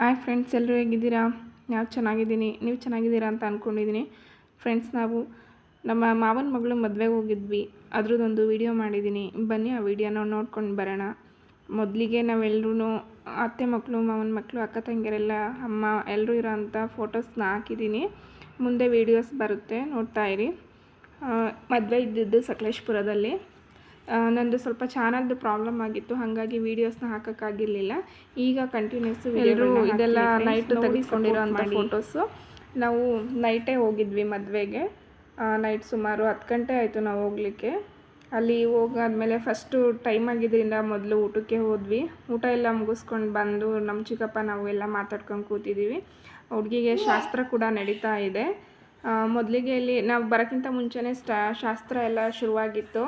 Hi friends ಎಲ್ಲರೂ ಹೇಗಿದ್ದೀರಾ? ನಾವು ಚೆನ್ನಾಗಿದ್ದೀನಿ. ನೀವು ಚೆನ್ನಾಗಿದ್ದೀರಾ ಅಂತ ಅಂದ್ಕೊಂಡಿದ್ದೀನಿ ಫ್ರೆಂಡ್ಸ್, ನಾವು ನಮ್ಮ ಮಾವನ ಮಗಳು ಮದುವೆಗೆ ಹೋಗಿದ್ವಿ. ಅದ್ರದ್ದೊಂದು ವಿಡಿಯೋ ಮಾಡಿದ್ದೀನಿ. ಬನ್ನಿ, ಆ ವಿಡಿಯೋನ ನೋಡ್ಕೊಂಡು ಬರೋಣ. ಮೊದಲಿಗೆ ನಾವೆಲ್ಲರೂ ಅತ್ತೆ ಮಕ್ಕಳು ಮಾವನ ಮಕ್ಕಳು ಅಕ್ಕ ತಂಗಿಯರೆಲ್ಲ, ಅಮ್ಮ ಎಲ್ಲರೂ ಇರೋಂಥ ಫೋಟೋಸ್ನ ಹಾಕಿದ್ದೀನಿ. ಮುಂದೆ ವೀಡಿಯೋಸ್ ಬರುತ್ತೆ, ನೋಡ್ತಾ ಇರಿ. ಮದುವೆ ಇದ್ದಿದ್ದು ಸಕಲೇಶ್ಪುರದಲ್ಲಿ. ನಂದು ಸ್ವಲ್ಪ ಚಾನಲ್ದು ಪ್ರಾಬ್ಲಮ್ ಆಗಿತ್ತು ಹಾಗಾಗಿ ವೀಡಿಯೋಸ್ನ ಹಾಕೋಕ್ಕಾಗಿರಲಿಲ್ಲ. ಈಗ ಕಂಟಿನ್ಯೂಸ್ ಎಲ್ಲರೂ ಇದೆಲ್ಲ ನೈಟ್ ತೆಗೆದುಕೊಂಡಿರೋಂಥ ಫೋಟೋಸು ನಾವು ನೈಟೇ ಹೋಗಿದ್ವಿ ಮದುವೆಗೆ. ನೈಟ್ ಸುಮಾರು ಹತ್ತು ಗಂಟೆ ಆಯಿತು ನಾವು ಹೋಗಲಿಕ್ಕೆ. ಅಲ್ಲಿ ಹೋಗಾದ್ಮೇಲೆ ಫಸ್ಟು ಟೈಮ್ ಆಗಿದ್ದರಿಂದ ಮೊದಲು ಊಟಕ್ಕೆ ಹೋದ್ವಿ. ಊಟ ಎಲ್ಲ ಮುಗಿಸ್ಕೊಂಡು ಬಂದು ನಮ್ಮ ಚಿಕ್ಕಪ್ಪ ನಾವು ಎಲ್ಲ ಮಾತಾಡ್ಕೊಂಡು ಕೂತಿದ್ದೀವಿ ಹುಡುಗಿಗೆ ಶಾಸ್ತ್ರ ಕೂಡ ನಡೀತಾ ಇದೆ. ಮೊದಲಿಗೆ ಇಲ್ಲಿ ನಾವು ಬರೋಕ್ಕಿಂತ ಮುಂಚೆನೇ ಸ್ಟಾ ಶಾಸ್ತ್ರ ಎಲ್ಲ ಶುರುವಾಗಿತ್ತು.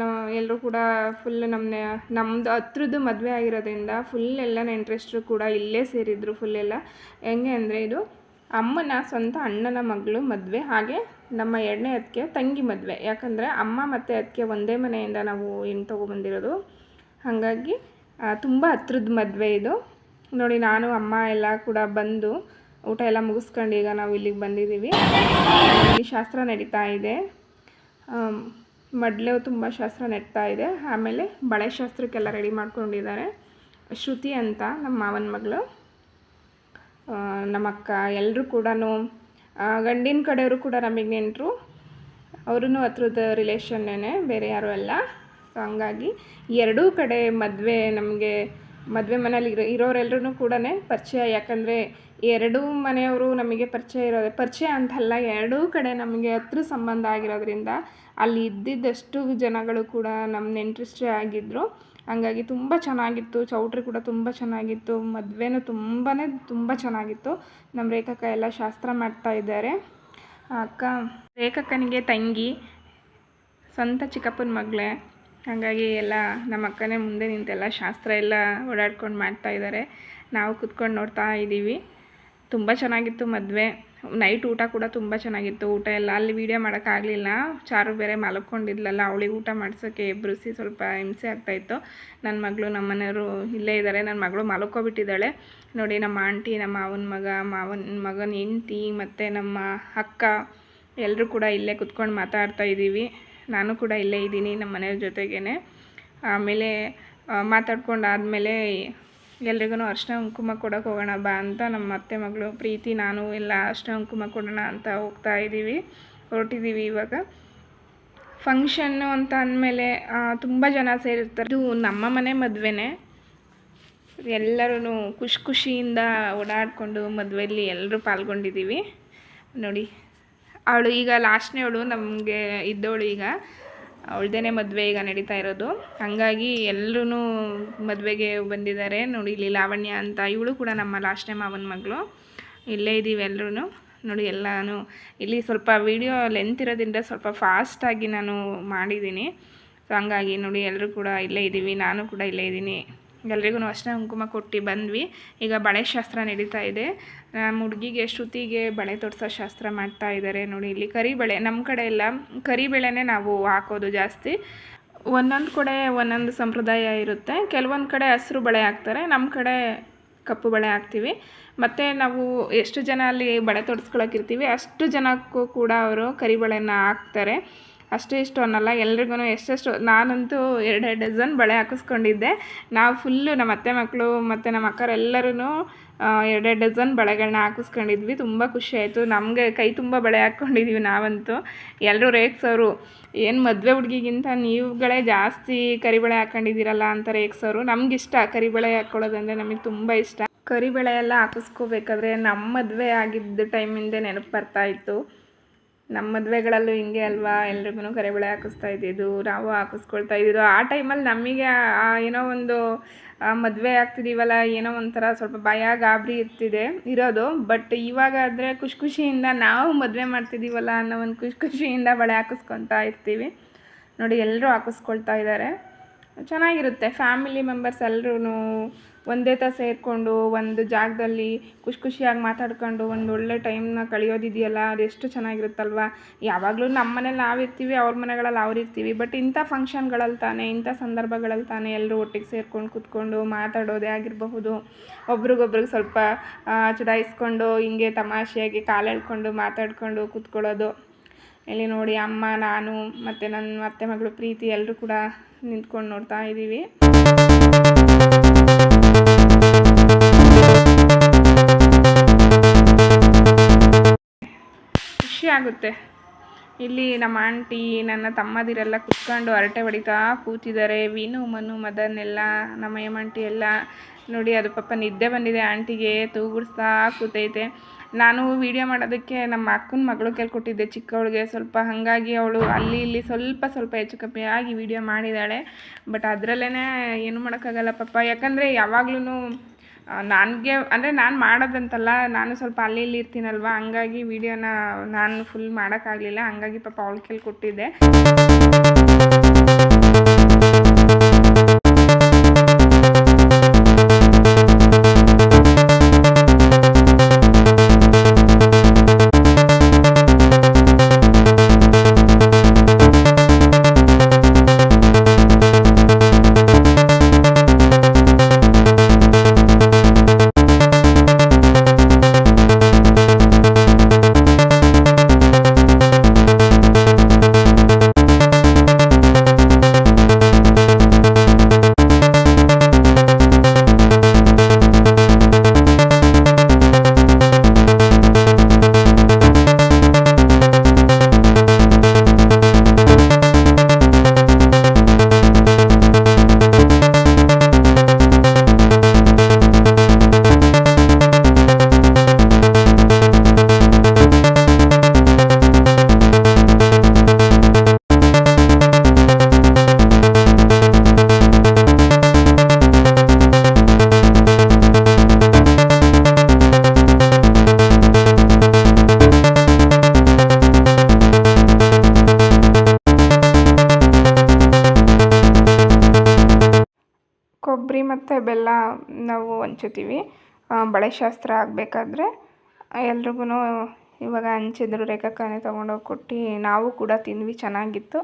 ನಾವು ಎಲ್ಲರೂ ಕೂಡ ಫುಲ್ ನಮ್ಮ ನಮ್ಮದು ಹತ್ರದ್ದು ಮದುವೆ ಆಗಿರೋದ್ರಿಂದ ಫುಲ್ ಎಲ್ಲ ನೆಂಟರೆಸ್ಟ್ರು ಕೂಡ ಇಲ್ಲೇ ಸೇರಿದ್ರು ಫುಲ್ ಎಲ್ಲ. ಹೆಂಗೆ ಅಂದರೆ ಇದು ಅಮ್ಮನ ಸ್ವಂತ ಅಣ್ಣನ ಮಗಳು ಮದುವೆ, ಹಾಗೆ ನಮ್ಮ ಎರಡನೇ ಅದಕ್ಕೆ ತಂಗಿ ಮದುವೆ. ಯಾಕಂದರೆ ಅಮ್ಮ ಮತ್ತು ಅದಕ್ಕೆ ಒಂದೇ ಮನೆಯಿಂದ ನಾವು ಹೆಣ್ಣು ತೊಗೊಬಂದಿರೋದು ಹಾಗಾಗಿ ತುಂಬ ಹತ್ರದ ಮದುವೆ ಇದು. ನೋಡಿ, ನಾನು, ಅಮ್ಮ ಎಲ್ಲ ಕೂಡ ಬಂದು ಊಟ ಎಲ್ಲ ಮುಗಿಸ್ಕೊಂಡು ಈಗ ನಾವು ಇಲ್ಲಿಗೆ ಬಂದಿದ್ದೀವಿ. ಇಲ್ಲಿ ಶಾಸ್ತ್ರ ನಡೀತಾ ಇದೆ. ಮಡ್ಲೆ ತುಂಬ ಶಾಸ್ತ್ರ ನೆಡ್ತಾ ಇದೆ. ಆಮೇಲೆ ಬಳೆ ಶಾಸ್ತ್ರಕ್ಕೆಲ್ಲ ರೆಡಿ ಮಾಡ್ಕೊಂಡಿದ್ದಾರೆ. ಶ್ರುತಿ ಅಂತ ನಮ್ಮ ಮಾವನ ಮಗಳು. ನಮ್ಮ ಅಕ್ಕ ಎಲ್ಲರೂ ಕೂಡ ಗಂಡಿನ ಕಡೆಯವರು ಕೂಡ ನಮಗೆ ನೆಂಟರು. ಅವ್ರೂ ಹತ್ರದ ರಿಲೇಷನ್ನೇ ಬೇರೆ ಯಾರೂ ಅಲ್ಲ. ಸೊ ಹಂಗಾಗಿ ಎರಡೂ ಕಡೆ ಮದುವೆ ನಮಗೆ ಮದುವೆ ಮನೇಲಿ ಇರೋ ಇರೋರೆಲ್ಲರೂ ಕೂಡ ಪರಿಚಯ. ಯಾಕಂದರೆ ಎರಡೂ ಮನೆಯವರು ನಮಗೆ ಪರಿಚಯ ಇರೋದೆ, ಪರಿಚಯ ಅಂತಲ್ಲ, ಎರಡೂ ಕಡೆ ನಮಗೆ ಹತ್ರ ಸಂಬಂಧ ಆಗಿರೋದ್ರಿಂದ ಅಲ್ಲಿ ಇದ್ದಿದ್ದಷ್ಟು ಜನಗಳು ಕೂಡ ನಮ್ಮ ನೆಂಟ್ರಿಸ್ಟೇ ಆಗಿದ್ದರು ಹಂಗಾಗಿ ತುಂಬ ಚೆನ್ನಾಗಿತ್ತು, ಚೌಟ್ರಿ ಕೂಡ ತುಂಬ ಚೆನ್ನಾಗಿತ್ತು, ಮದುವೆನೂ ತುಂಬಾ ತುಂಬ ಚೆನ್ನಾಗಿತ್ತು. ನಮ್ಮ ರೇಖಕ್ಕ ಎಲ್ಲ ಶಾಸ್ತ್ರ ಮಾಡ್ತಾ ಇದ್ದಾರೆ. ಅಕ್ಕ ರೇಖಕ್ಕನಿಗೆ ತಂಗಿ, ಸ್ವಂತ ಚಿಕ್ಕಪ್ಪನ ಮಗಳೇ, ಹಾಗಾಗಿ ಎಲ್ಲ ನಮ್ಮ ಅಕ್ಕನೇ ಮುಂದೆ ನಿಂತೆಲ್ಲ ಶಾಸ್ತ್ರ ಎಲ್ಲ ಓಡಾಡ್ಕೊಂಡು ಮಾಡ್ತಾಯಿದ್ದಾರೆ ನಾವು ಕುತ್ಕೊಂಡು ನೋಡ್ತಾ ಇದ್ದೀವಿ. ತುಂಬ ಚೆನ್ನಾಗಿತ್ತು ಮದುವೆ. ನೈಟ್ ಊಟ ಕೂಡ ತುಂಬ ಚೆನ್ನಾಗಿತ್ತು. ಊಟ ಎಲ್ಲ ಅಲ್ಲಿ ವೀಡಿಯೋ ಮಾಡೋಕ್ಕಾಗಲಿಲ್ಲ ಚಾರು ಬೇರೆ ಮಲ್ಕೊಂಡಿದ್ಲಲ್ಲ, ಅವಳಿಗೆ ಊಟ ಮಾಡಿಸೋಕ್ಕೆ ಎಬ್ರಿಸಿ ಸ್ವಲ್ಪ ಹಿಂಸೆ ಆಗ್ತಾಯಿತ್ತು ನನ್ನ ಮಗಳು ನಮ್ಮ ಮನೆಯವರು ಇಲ್ಲೇ ಇದ್ದಾರೆ ನನ್ನ ಮಗಳು ಮಲ್ಕೊಬಿಟ್ಟಿದ್ದಾಳೆ. ನೋಡಿ ನಮ್ಮ ಆಂಟಿ, ನಮ್ಮ ಮಾವನ ಮಗ, ಮಾವನ ಮಗನ ಹೆಂಡ್ತಿ ಮತ್ತು ನಮ್ಮ ಅಕ್ಕ ಎಲ್ಲರೂ ಕೂಡ ಇಲ್ಲೇ ಕುತ್ಕೊಂಡು ಮಾತಾಡ್ತಾ ಇದ್ದೀವಿ. ನಾನು ಕೂಡ ಇಲ್ಲೇ ಇದ್ದೀನಿ ನಮ್ಮ ಮನೆಯವ್ರ ಜೊತೆಗೇ ಆಮೇಲೆ ಮಾತಾಡ್ಕೊಂಡಾದಮೇಲೆ ಎಲ್ರಿಗೂ ಅರ್ಶಿನ ಕುಂಕುಮ ಕೊಡೋಕೆ ಹೋಗೋಣ, ಬಾ ಅಂತ ನಮ್ಮ ಅತ್ತೆ ಮಗಳು ಪ್ರೀತಿ, ನಾನು ಎಲ್ಲ ಅರ್ಶಿನ ಕುಂಕುಮ ಕೊಡೋಣ ಅಂತ ಹೋಗ್ತಾ ಇದ್ದೀವಿ, ಹೊರಟಿದ್ದೀವಿ ಇವಾಗ. ಫಂಕ್ಷನ್ನು ಅಂತ ಅಂದಮೇಲೆ ತುಂಬ ಜನ ಸೇರಿರ್ತಾರೆ. ಇದು ನಮ್ಮ ಮನೆ ಮದುವೆನೇ. ಎಲ್ಲರೂ ಖುಷಿ ಖುಷಿಯಿಂದ ಓಡಾಡಿಕೊಂಡು ಮದುವೆಯಲ್ಲಿ ಎಲ್ಲರೂ ಪಾಲ್ಗೊಂಡಿದ್ದೀವಿ. ನೋಡಿ, ಅವಳು ಈಗ ಲಾಸ್ಟ್ನೇವಳು ನಮಗೆ ಇದ್ದವಳು ಈಗ. ಅವಳದೇ ಮದುವೆ ಈಗ ನಡೀತಾ ಇರೋದು. ಹಾಗಾಗಿ ಎಲ್ಲರೂ ಮದುವೆಗೆ ಬಂದಿದ್ದಾರೆ ನೋಡಿ ಇಲ್ಲಿ ಲಾವಣ್ಯ ಅಂತ ಇವಳು ಕೂಡ ನಮ್ಮ ಲಾಸ್ಟ್ ಟೈಮ್ ಅವನ ಮಗಳು. ಇಲ್ಲೇ ಇದ್ದೀವಿ ಎಲ್ಲರೂ ನೋಡಿ ಎಲ್ಲನೂ ಇಲ್ಲಿ ಸ್ವಲ್ಪ ವೀಡಿಯೋ ಲೆಂತ್ ಇರೋದ್ರಿಂದ ಸ್ವಲ್ಪ ಫಾಸ್ಟಾಗಿ ನಾನು ಮಾಡಿದ್ದೀನಿ ಸೊ ಹಂಗಾಗಿ ನೋಡಿ ಎಲ್ಲರೂ ಕೂಡ ಇಲ್ಲೇ ಇದ್ದೀವಿ ನಾನು ಕೂಡ ಇಲ್ಲೇ ಇದ್ದೀನಿ ಎಲ್ರಿಗೂ ಅಷ್ಟೇ ಕುಂಕುಮ ಕೊಟ್ಟು ಬಂದ್ವಿ. ಈಗ ಬಳೆ ಶಾಸ್ತ್ರ ನಡೀತಾ ಇದೆ. ನಮ್ಮ ಹುಡುಗಿಗೆ ಶ್ರುತಿಗೆ ಬಳೆ ತೊಡಿಸೋ ಶಾಸ್ತ್ರ ಮಾಡ್ತಾ ಇದ್ದಾರೆ ನೋಡಿ ಇಲ್ಲಿ. ಕರಿಬಳೆ ನಮ್ಮ ಕಡೆ ಎಲ್ಲ ಕರಿಬೇಳೆನೇ ನಾವು ಹಾಕೋದು ಜಾಸ್ತಿ. ಒಂದೊಂದು ಕಡೆ ಒಂದೊಂದು ಸಂಪ್ರದಾಯ ಇರುತ್ತೆ. ಕೆಲವೊಂದು ಕಡೆ ಹಸಿರು ಬಳೆ ಹಾಕ್ತಾರೆ ನಮ್ಮ ಕಡೆ ಕಪ್ಪು ಬಳೆ ಹಾಕ್ತೀವಿ. ಮತ್ತು ನಾವು ಎಷ್ಟು ಜನ ಅಲ್ಲಿ ಬಳೆ ತೊಡಿಸ್ಕೊಳಕ್ಕಿರ್ತೀವಿ ಅಷ್ಟು ಜನಕ್ಕೂ ಕೂಡ ಅವರು ಕರಿಬಳೆನ ಹಾಕ್ತಾರೆ. ಅಷ್ಟು ಇಷ್ಟು ಅನ್ನಲ್ಲ, ಎಲ್ರಿಗೂ ಎಷ್ಟೆಷ್ಟು, ನಾನಂತೂ ಎರಡೆರಡು ಡಜನ್ ಬಳೆ ಹಾಕಿಸ್ಕೊಂಡಿದ್ದೆ. ನಾವು ಫುಲ್ಲು ನಮ್ಮ ಅತ್ತೆ ಮಕ್ಕಳು ಮತ್ತು ನಮ್ಮ ಅಕ್ಕರೆಲ್ಲರೂ ಎರಡೆರಡು ಡಜನ್ ಬಳೆಗಳನ್ನ ಹಾಕಿಸ್ಕೊಂಡಿದ್ವಿ. ತುಂಬ ಖುಷಿ ಆಯಿತು. ನಮಗೆ ಕೈ ತುಂಬ ಬಳೆ ಹಾಕ್ಕೊಂಡಿದ್ದೀವಿ ನಾವಂತೂ. ಎಲ್ಲರೂ ರೇಗ್ಸೋರು, ಏನು ಮದುವೆ ಹುಡುಗಿಗಿಂತ ನೀವುಗಳೇ ಜಾಸ್ತಿ ಕರಿಬಳೆ ಹಾಕ್ಕೊಂಡಿದ್ದೀರಲ್ಲ ಅಂತ ರೇಗ್ಸೋರು. ನಮಗಿಷ್ಟ ಕರಿಬಳೆ ಹಾಕ್ಕೊಳ್ಳೋದಂದರೆ ನಮಗೆ ತುಂಬ ಇಷ್ಟ. ಕರಿಬಳೆ ಎಲ್ಲ ಹಾಕಿಸ್ಕೋಬೇಕಾದ್ರೆ ನಮ್ಮ ಮದುವೆ ಆಗಿದ್ದ ಟೈಮಿಂದ ನೆನಪು ಬರ್ತಾ ಇತ್ತು. ನಮ್ಮ ಮದುವೆಗಳಲ್ಲೂ ಹಿಂಗೆ ಅಲ್ವಾ? ಎಲ್ರಿಗೂ ಕರಿಬಳೆ ಹಾಕಿಸ್ತಾ ಇದ್ದಿದ್ದು, ನಾವು ಹಾಕಿಸ್ಕೊಳ್ತಾ ಇದ್ದಿದ್ದು. ಆ ಟೈಮಲ್ಲಿ ನಮಗೆ ಏನೋ ಒಂದು ಮದುವೆ ಆಗ್ತಿದ್ದೀವಲ್ಲ ಏನೋ ಒಂಥರ ಸ್ವಲ್ಪ ಭಯ ಗಾಬರಿ ಇರ್ತಿದೆ ಇರೋದು. ಬಟ್ ಇವಾಗ ಆದರೆ ಖುಷಿ ಖುಷಿಯಿಂದ ನಾವು ಮದುವೆ ಮಾಡ್ತಿದ್ದೀವಲ್ಲ ಅನ್ನೋ ಒಂದು ಖುಷಿ ಖುಷಿಯಿಂದ ಬಳೆ ಹಾಕಿಸ್ಕೊತಾ ಇರ್ತೀವಿ. ನೋಡಿ ಎಲ್ಲರೂ ಹಾಕಿಸ್ಕೊಳ್ತಾ ಇದ್ದಾರೆ ಚೆನ್ನಾಗಿರುತ್ತೆ. ಫ್ಯಾಮಿಲಿ ಮೆಂಬರ್ಸ್ ಎಲ್ಲರೂ ಒಂದೇ ಥರ ಸೇರಿಕೊಂಡು ಒಂದು ಜಾಗದಲ್ಲಿ ಖುಷಿ ಖುಷಿಯಾಗಿ ಮಾತಾಡ್ಕೊಂಡು ಒಂದು ಒಳ್ಳೆ ಟೈಮ್ನ ಕಳೆಯೋದಿದೆಯಲ್ಲ ಅದೆಷ್ಟು ಚೆನ್ನಾಗಿರುತ್ತಲ್ವ? ಯಾವಾಗಲೂ ನಮ್ಮ ಮನೇಲಿ ನಾವು ಇರ್ತೀವಿ, ಅವ್ರ ಮನೆಗಳಲ್ಲಿ ಅವ್ರು ಇರ್ತೀವಿ ಬಟ್ ಇಂಥ ಫಂಕ್ಷನ್ಗಳಲ್ಲಿ ತಾನೇ, ಇಂಥ ಸಂದರ್ಭಗಳಲ್ಲಿ ತಾನೇ ಎಲ್ಲರೂ ಒಟ್ಟಿಗೆ ಸೇರ್ಕೊಂಡು ಕೂತ್ಕೊಂಡು ಮಾತಾಡೋದೇ ಆಗಿರಬಹುದು. ಒಬ್ರಿಗೊಬ್ರಿಗೆ ಸ್ವಲ್ಪ ಚುಡಾಯಿಸ್ಕೊಂಡು, ಹಿಂಗೆ ತಮಾಷೆಯಾಗಿ ಕಾಲು ಎಳ್ಕೊಂಡು ಮಾತಾಡ್ಕೊಂಡು ಕೂತ್ಕೊಳ್ಳೋದು. ಇಲ್ಲಿ ನೋಡಿ ಅಮ್ಮ, ನಾನು ಮತ್ತು ನನ್ನ ಅತ್ತೆ ಮಗಳು ಪ್ರೀತಿ, ಎಲ್ಲರೂ ಕೂಡ ನಿಂತ್ಕೊಂಡು ನೋಡ್ತಾ ಇದ್ದೀವಿ. ಖುಷಿ ಆಗುತ್ತೆ. ಇಲ್ಲಿ ನಮ್ಮ ಆಂಟಿ, ನನ್ನ ತಮ್ಮದಿರೆಲ್ಲ ಕುತ್ಕೊಂಡು ಹರಟೆ ಹೊಡಿತಾ ಕೂತಿದ್ದಾರೆ. ವೀನು ಮನು, ಮದನ್ ನಮ್ಮ ಯಮಂಟಿ ಎಲ್ಲ ನೋಡಿ, ಅದು ಪಾಪ ನಿದ್ದೆ ಬಂದಿದೆ. ಆಂಟಿಗೆ ತೂಗುಡಿಸ್ತಾ ಕೂತೈತೆ. ನಾನು ವಿಡಿಯೋ ಮಾಡೋದಕ್ಕೆ ನಮ್ಮ ಅಕ್ಕನ ಮಗಳು ಕೇಳ್ಕೊಟ್ಟಿದ್ದೆ ಚಿಕ್ಕವಳಿಗೆ. ಸ್ವಲ್ಪ ಹಾಗಾಗಿ ಅವಳು ಅಲ್ಲಿ ಇಲ್ಲಿ ಸ್ವಲ್ಪ ಸ್ವಲ್ಪ ಹೆಚ್ಚು ಕಮ್ಮಿ ಆಗಿ ವಿಡಿಯೋ ಮಾಡಿದ್ದಾಳೆ ಬಟ್ ಅದರಲ್ಲೇ ಏನು ಮಾಡೋಕ್ಕಾಗಲ್ಲ ಪಾಪ. ಯಾಕಂದರೆ ಯಾವಾಗ್ಲೂ ನನಗೆ, ಅಂದರೆ ನಾನು ಮಾಡೋದಂತಲ್ಲ, ನಾನು ಸ್ವಲ್ಪ ಅಲ್ಲಿ ಇಲ್ಲಿ ಇರ್ತೀನಲ್ವ? ಹಂಗಾಗಿ ವಿಡಿಯೋನ ನಾನು ಫುಲ್ ಮಾಡೋಕ್ಕಾಗಲಿಲ್ಲ. ಹಂಗಾಗಿ ಪಾಪ ಅವಳು ಕೇಳಿ ಶಾಸ್ತ್ರ ಆಗಬೇಕಾದ್ರೆ ಎಲ್ರಿಗೂ ಇವಾಗ ಹಂಚಿದ್ರು ರೇಖಾಕಾನೆ ತೊಗೊಂಡೋಗಿ ಕೊಟ್ಟು, ನಾವು ಕೂಡ ತಿಂದ್ವಿ, ಚೆನ್ನಾಗಿತ್ತು.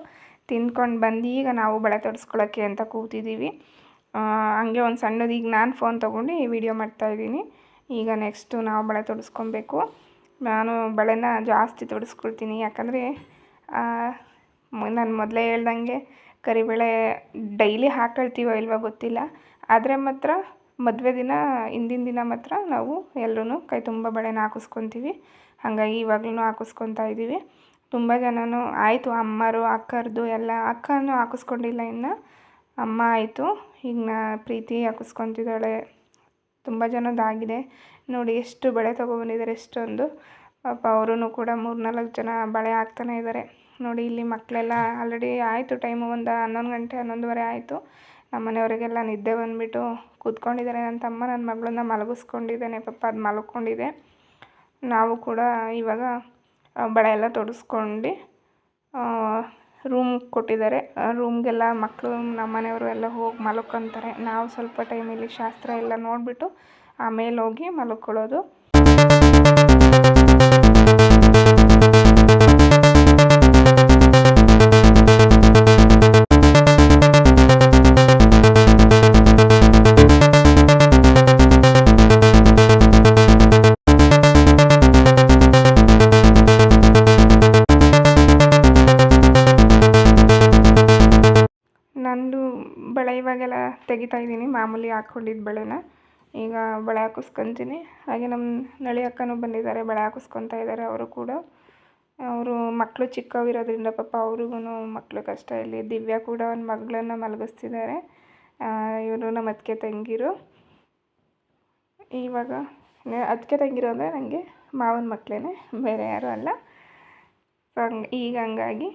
ತಿಂದ್ಕೊಂಡು ಬಂದು ಈಗ ನಾವು ಬಳೆ ತೊಡಸ್ಕೊಳ್ಳೋಕ್ಕೆ ಅಂತ ಕೂತಿದ್ದೀವಿ ಹಂಗೆ ಒಂದು ಸಣ್ಣದು ಈಗ ನಾನು ಫೋನ್ ತೊಗೊಂಡು ವಿಡಿಯೋ ಮಾಡ್ತಾಯಿದ್ದೀನಿ ಈಗ ನೆಕ್ಸ್ಟು ನಾವು ಬಳೆ ತೊಡಸ್ಕೊಬೇಕು. ನಾನು ಬಳೆನ ಜಾಸ್ತಿ ತೊಡಸ್ಕೊಳ್ತೀನಿ, ಯಾಕಂದರೆ ನಾನು ಮೊದಲೇ ಹೇಳ್ದಂಗೆ ಕರಿಬೇಳೆ ಡೈಲಿ ಹಾಕೊಳ್ತೀವೋ ಇಲ್ವೋ ಗೊತ್ತಿಲ್ಲ. ಆದರೆ ಮಾತ್ರ ಮದುವೆ ದಿನ ಹಿಂದಿನ ದಿನ ಮಾತ್ರ ನಾವು ಎಲ್ಲರೂ ಕೈ ತುಂಬ ಬಳೆನ ಹಾಕಿಸ್ಕೊತೀವಿ. ಹಾಗಾಗಿ ಇವಾಗ್ಲೂ ಹಾಕಿಸ್ಕೊತಾ ಇದ್ದೀವಿ ತುಂಬ ಜನನು ಆಯಿತು, ಅಮ್ಮರು, ಅಕ್ಕರದು ಎಲ್ಲ ಅಕ್ಕನೂ ಹಾಕಿಸ್ಕೊಂಡಿಲ್ಲ ಇನ್ನು. ಅಮ್ಮ ಆಯಿತು, ಈಗ ನಾ ಪ್ರೀತಿ ಹಾಕಿಸ್ಕೊತಿದ್ದಾಳೆ. ತುಂಬ ಜನದಾಗಿದೆ ನೋಡಿ ಎಷ್ಟು ಬಳೆ ತೊಗೊಬಂದಿದ್ದಾರೆ ಎಷ್ಟೊಂದು. ಪಾಪ ಅವರೂ ಕೂಡ ಮೂರು ನಾಲ್ಕು ಜನ ಬಳೆ ಹಾಕ್ತಾನೆ ಇದ್ದಾರೆ ನೋಡಿ ಇಲ್ಲಿ ಮಕ್ಕಳೆಲ್ಲ ಆಲ್ರೆಡಿ ಆಯಿತು ಟೈಮು ಒಂದು ಹನ್ನೊಂದು ಗಂಟೆ, ಹನ್ನೊಂದುವರೆ ಆಯಿತು. ನಮ್ಮ ಮನೆಯವರಿಗೆಲ್ಲ ನಿದ್ದೆ ಬಂದುಬಿಟ್ಟು ಕೂತ್ಕೊಂಡಿದ್ದಾರೆ. ನನ್ನ ತಮ್ಮ ನನ್ನ ಮಗಳನ್ನ ಮಲಗಿಸ್ಕೊಂಡಿದ್ದಾನೆ. ಪಾಪ ಅದು ಮಲ್ಕೊಂಡಿದೆ. ನಾವು ಕೂಡ ಇವಾಗ ಬಳೆ ಎಲ್ಲ ತೊಡಸ್ಕೊಂಡು ರೂಮ್ ಕೊಟ್ಟಿದ್ದಾರೆ. ರೂಮ್ಗೆಲ್ಲ ಮಕ್ಕಳು ನಮ್ಮ ಮನೆಯವರು ಎಲ್ಲ ಹೋಗಿ ಮಲ್ಕೊತಾರೆ. ನಾವು ಸ್ವಲ್ಪ ಟೈಮಲ್ಲಿ ಶಾಸ್ತ್ರ ಎಲ್ಲ ನೋಡಿಬಿಟ್ಟು ಆಮೇಲೆ ಹೋಗಿ ಮಲ್ಕೊಳ್ಳೋದು. ತೆಗಿತಾ ಇದ್ದೀನಿ. ಮಾಮೂಲಿ ಹಾಕ್ಕೊಂಡಿದ್ದ ಬಳೆನ ಈಗ ಬಳೆ ಹಾಕಿಸ್ಕೊತೀನಿ. ಹಾಗೆ ನಮ್ಮ ನಳಿ ಅಕ್ಕನೂ ಬಂದಿದ್ದಾರೆ, ಬಳೆ ಹಾಕಿಸ್ಕೊತಾ ಇದ್ದಾರೆ ಅವರು ಕೂಡ. ಅವರು ಮಕ್ಕಳು ಚಿಕ್ಕವಿರೋದ್ರಿಂದ ಪಾಪ ಅವ್ರಿಗೂ ಮಕ್ಕಳು ಕಷ್ಟ ಇಲ್ಲಿ. ದಿವ್ಯಾ ಕೂಡ ಒಂದು ಮಗಳನ್ನು ಮಲಗಿಸ್ತಿದ್ದಾರೆ. ಇವರು ನಮ್ಮ ಅದಕ್ಕೆ ತಂಗಿರು. ಇವಾಗ ಅದಕ್ಕೆ ತಂಗಿರು ಅಂದರೆ ನನಗೆ ಮಾವನ ಮಕ್ಕಳೇ ಬೇರೆ ಯಾರು ಅಲ್ಲ. ಹಂಗೆ, ಈಗ ಹಂಗಾಗಿ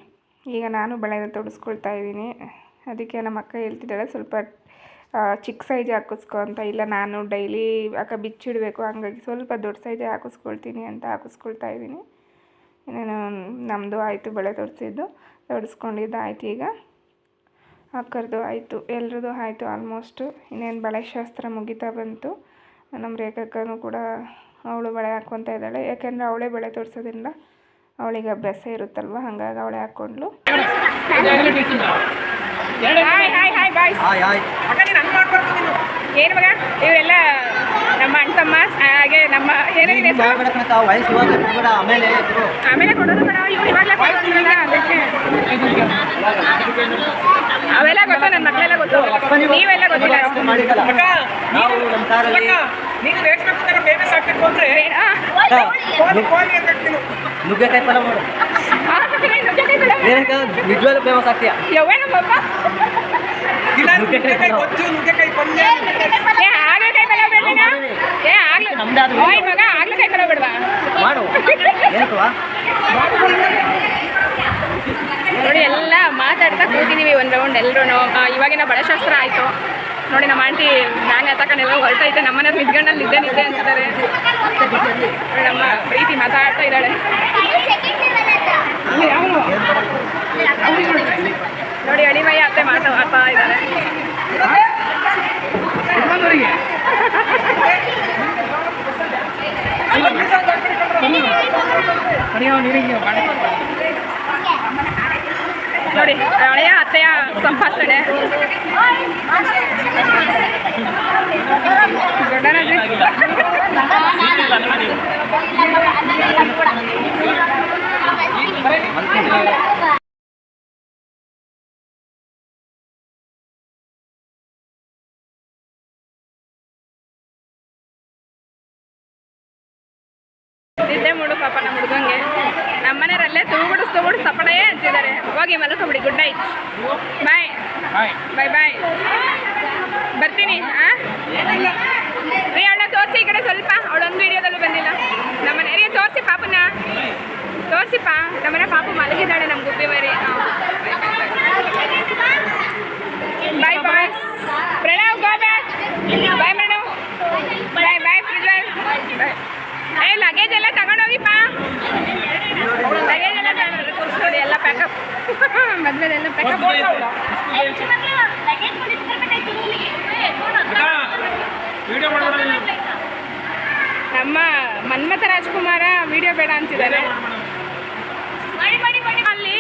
ಈಗ ನಾನು ಬಳೆನ ತೊಡಸ್ಕೊಳ್ತಾ ಇದ್ದೀನಿ. ಅದಕ್ಕೆ ನಮ್ಮ ಅಕ್ಕ ಹೇಳ್ತಿದ್ದಾಳೆ, ಸ್ವಲ್ಪ ಚಿಕ್ಕ ಸೈಜ್ ಹಾಕಿಸ್ಕೊ ಅಂತ ಇಲ್ಲ ನಾನು ಡೈಲಿ ಅಕ್ಕ ಬಿಚ್ಚಿಡಬೇಕು ಹಂಗಾಗಿ ಸ್ವಲ್ಪ ದೊಡ್ಡ ಸೈಜೇ ಹಾಕಿಸ್ಕೊಳ್ತೀನಿ ಅಂತ ಹಾಕಿಸ್ಕೊಳ್ತಾ ಇದ್ದೀನಿ. ಇನ್ನೇನು ನಮ್ಮದು ಆಯಿತು ಬಳೆ ತೊಡಿಸಿದ್ದು ತೊಡಿಸ್ಕೊಂಡಿದ್ದು ಆಯ್ತು ಈಗ. ಹಾಕರ್ದು ಆಯಿತು ಎಲ್ರದ್ದು ಆಯಿತು ಆಲ್ಮೋಸ್ಟು ಇನ್ನೇನು ಬಳೆ ಶಾಸ್ತ್ರ ಮುಗಿತಾ ಬಂತು. ನಮ್ಮ ರೇಖಕ್ಕನೂ ಕೂಡ ಅವಳು ಬಳೆ ಹಾಕ್ಕೊತಾ ಇದ್ದಾಳೆ. ಯಾಕೆಂದರೆ ಅವಳೇ ಬಳೆ ತೋರಿಸೋದ್ರಿಂದ ಅವಳಿಗೆ ಅಭ್ಯಾಸ ಇರುತ್ತಲ್ವ ಹಾಗಾಗಿ ಅವಳೇ ಹಾಕ್ಕೊಂಡ್ಲು hi hi hi boys hi hi ಏನು ಮಗ? ಇವರೆಲ್ಲ ನಮ್ಮ ಅಣ್ಣ ತಮ್ಮ ಹಾಗೆ ನಮ್ಮ ಏನೇನಿದೆ ನೀನ್ ಬೇಡ ಬೇಡ ಕಣಕ್ಕ, ವಯಸ್ಸು ಆಮೇಲೆ ಕೊಡೋದು ಬೇಡ ಇವ್ರು ಇವಾಗಲೇ ಕೊಡೋದ್ರಲ್ಲ ಅದಕ್ಕೆ. ಅವೆಲ್ಲ ಗೊತ್ತು? ನನ್ನ ಮಕ್ಕಳೆಲ್ಲ ಗೊತ್ತು. ನೀವೆಲ್ಲ ಗೊತ್ತಿಲ್ಲ. ನಾವು ನಮ್ಮ ಕಾರಲ್ಲಿ ನೀನು ರೇಷ್ಮೆ ಪುಸ್ತಕ ಫೇಮಸ್ ಆಗ್ಬೇಕು ಅಂದ್ರೆ. ನುಗ್ಗೆಕಾಯಿ ಪಲ್ಯ ಮಾಡು. ಏನಕ್ಕ ನಿಜವಾಗ್ಲೂ ಫೇಮಸ್ ಆಗ್ತೀಯ? ನುಗ್ಗೆಕಾಯಿ ನುಗ್ಗೆಕಾಯಿ ಮಾಡು. ನೋಡಿ ಎಲ್ಲ ಮಾತಾಡ್ತಾ ಕೂತಿದೀವಿ ಒಂದು ರೌಂಡ್ ಎಲ್ಲರೂ ಇವಾಗಿನ ಬಡಶಾಸ್ತ್ರ ಆಯಿತು. ನೋಡಿ ನಮ್ಮ ಆಂಟಿ ನಾನು ಹತ್ತಕೊಂಡೆಲ್ಲ ಹೊರಟೈತೆ. ನಮ್ಮನೆ ನಿದ್ಗಣ್ಣಲ್ಲಿ ನಿದ್ದೆ ನಿದ್ದೆ ಅಂತಿದ್ದಾರೆ. ನಮ್ಮ ಪ್ರೀತಿ ಮಾತಾಡ್ತಾ ಇದ್ದಾಳೆ. ನೋಡಿ ಅಳಿಮಯ್ಯ ಅತ್ತೆ ಮಾತಾಡ್ತಾ ಇದ್ದಾರೆ ನೋಡಿ ಹಳೆಯ ಅತ್ತೆಯ ಸಂಭಾಷಣೆ ದೊಡ್ಡನಾಗಿ ಪಾಪ ನಮ್ಮ ಹುಡುಗಂಗೆ. ನಮ್ಮ ಮನೆಯವರಲ್ಲೇ ತೂಗುಡಿಸ್ ತೂಗುಡಿಸ್ ತಪ್ಪಡೇ ಅಂತಿದ್ದಾರೆ. ಹೋಗಿ ಮಲಕಬಿಡಿ ಗುಡ್ ನೈಟ್ ಬಾಯ್ ಬಾಯ್ ಬಾಯ್ ಬರ್ತೀನಿ ಹಾಂ ರೀ ಅವಳನ್ನ ತೋರಿಸಿ ಈ ಕಡೆ ಸ್ವಲ್ಪ. ಅವಳೊಂದು ವಿಡಿಯೋದಲ್ಲೂ ಬಂದಿಲ್ಲ. ನಮ್ಮ ಮನೆಯವರಿಗೆ ತೋರಿಸಿ ಪಾಪನ. ತೋರಿಸಿಪ್ಪ. ನಮ್ಮನೆ ಪಾಪ ಮಲಗಿದ್ದಾಳೆ ನಮ್ಮ ಗುಬ್ಬಿ ಮರಿ. Bye bye Pranav go back bye madam bye bye Prijwal bye ಏ ಲಗೇಜ್ ಎಲ್ಲ ತಗೊಂಡೋಗಿಪ್ಪ ಲಗೇಜ್ ಎಲ್ಲ ತಗೊಂಡು ಎಲ್ಲ ಪ್ಯಾಕಪ್ ಪ್ಯಾಕಪ್ ವಿಡಿಯೋ ಮಾಡ್ಬೇಡ ನೀನು. ನಮ್ಮ ಮನ್ಮಥ ರಾಜ್ಕುಮಾರ ವಿಡಿಯೋ ಬೇಡ ಅಂತಿದ್ದಾರೆ. ಅಲ್ಲಿ.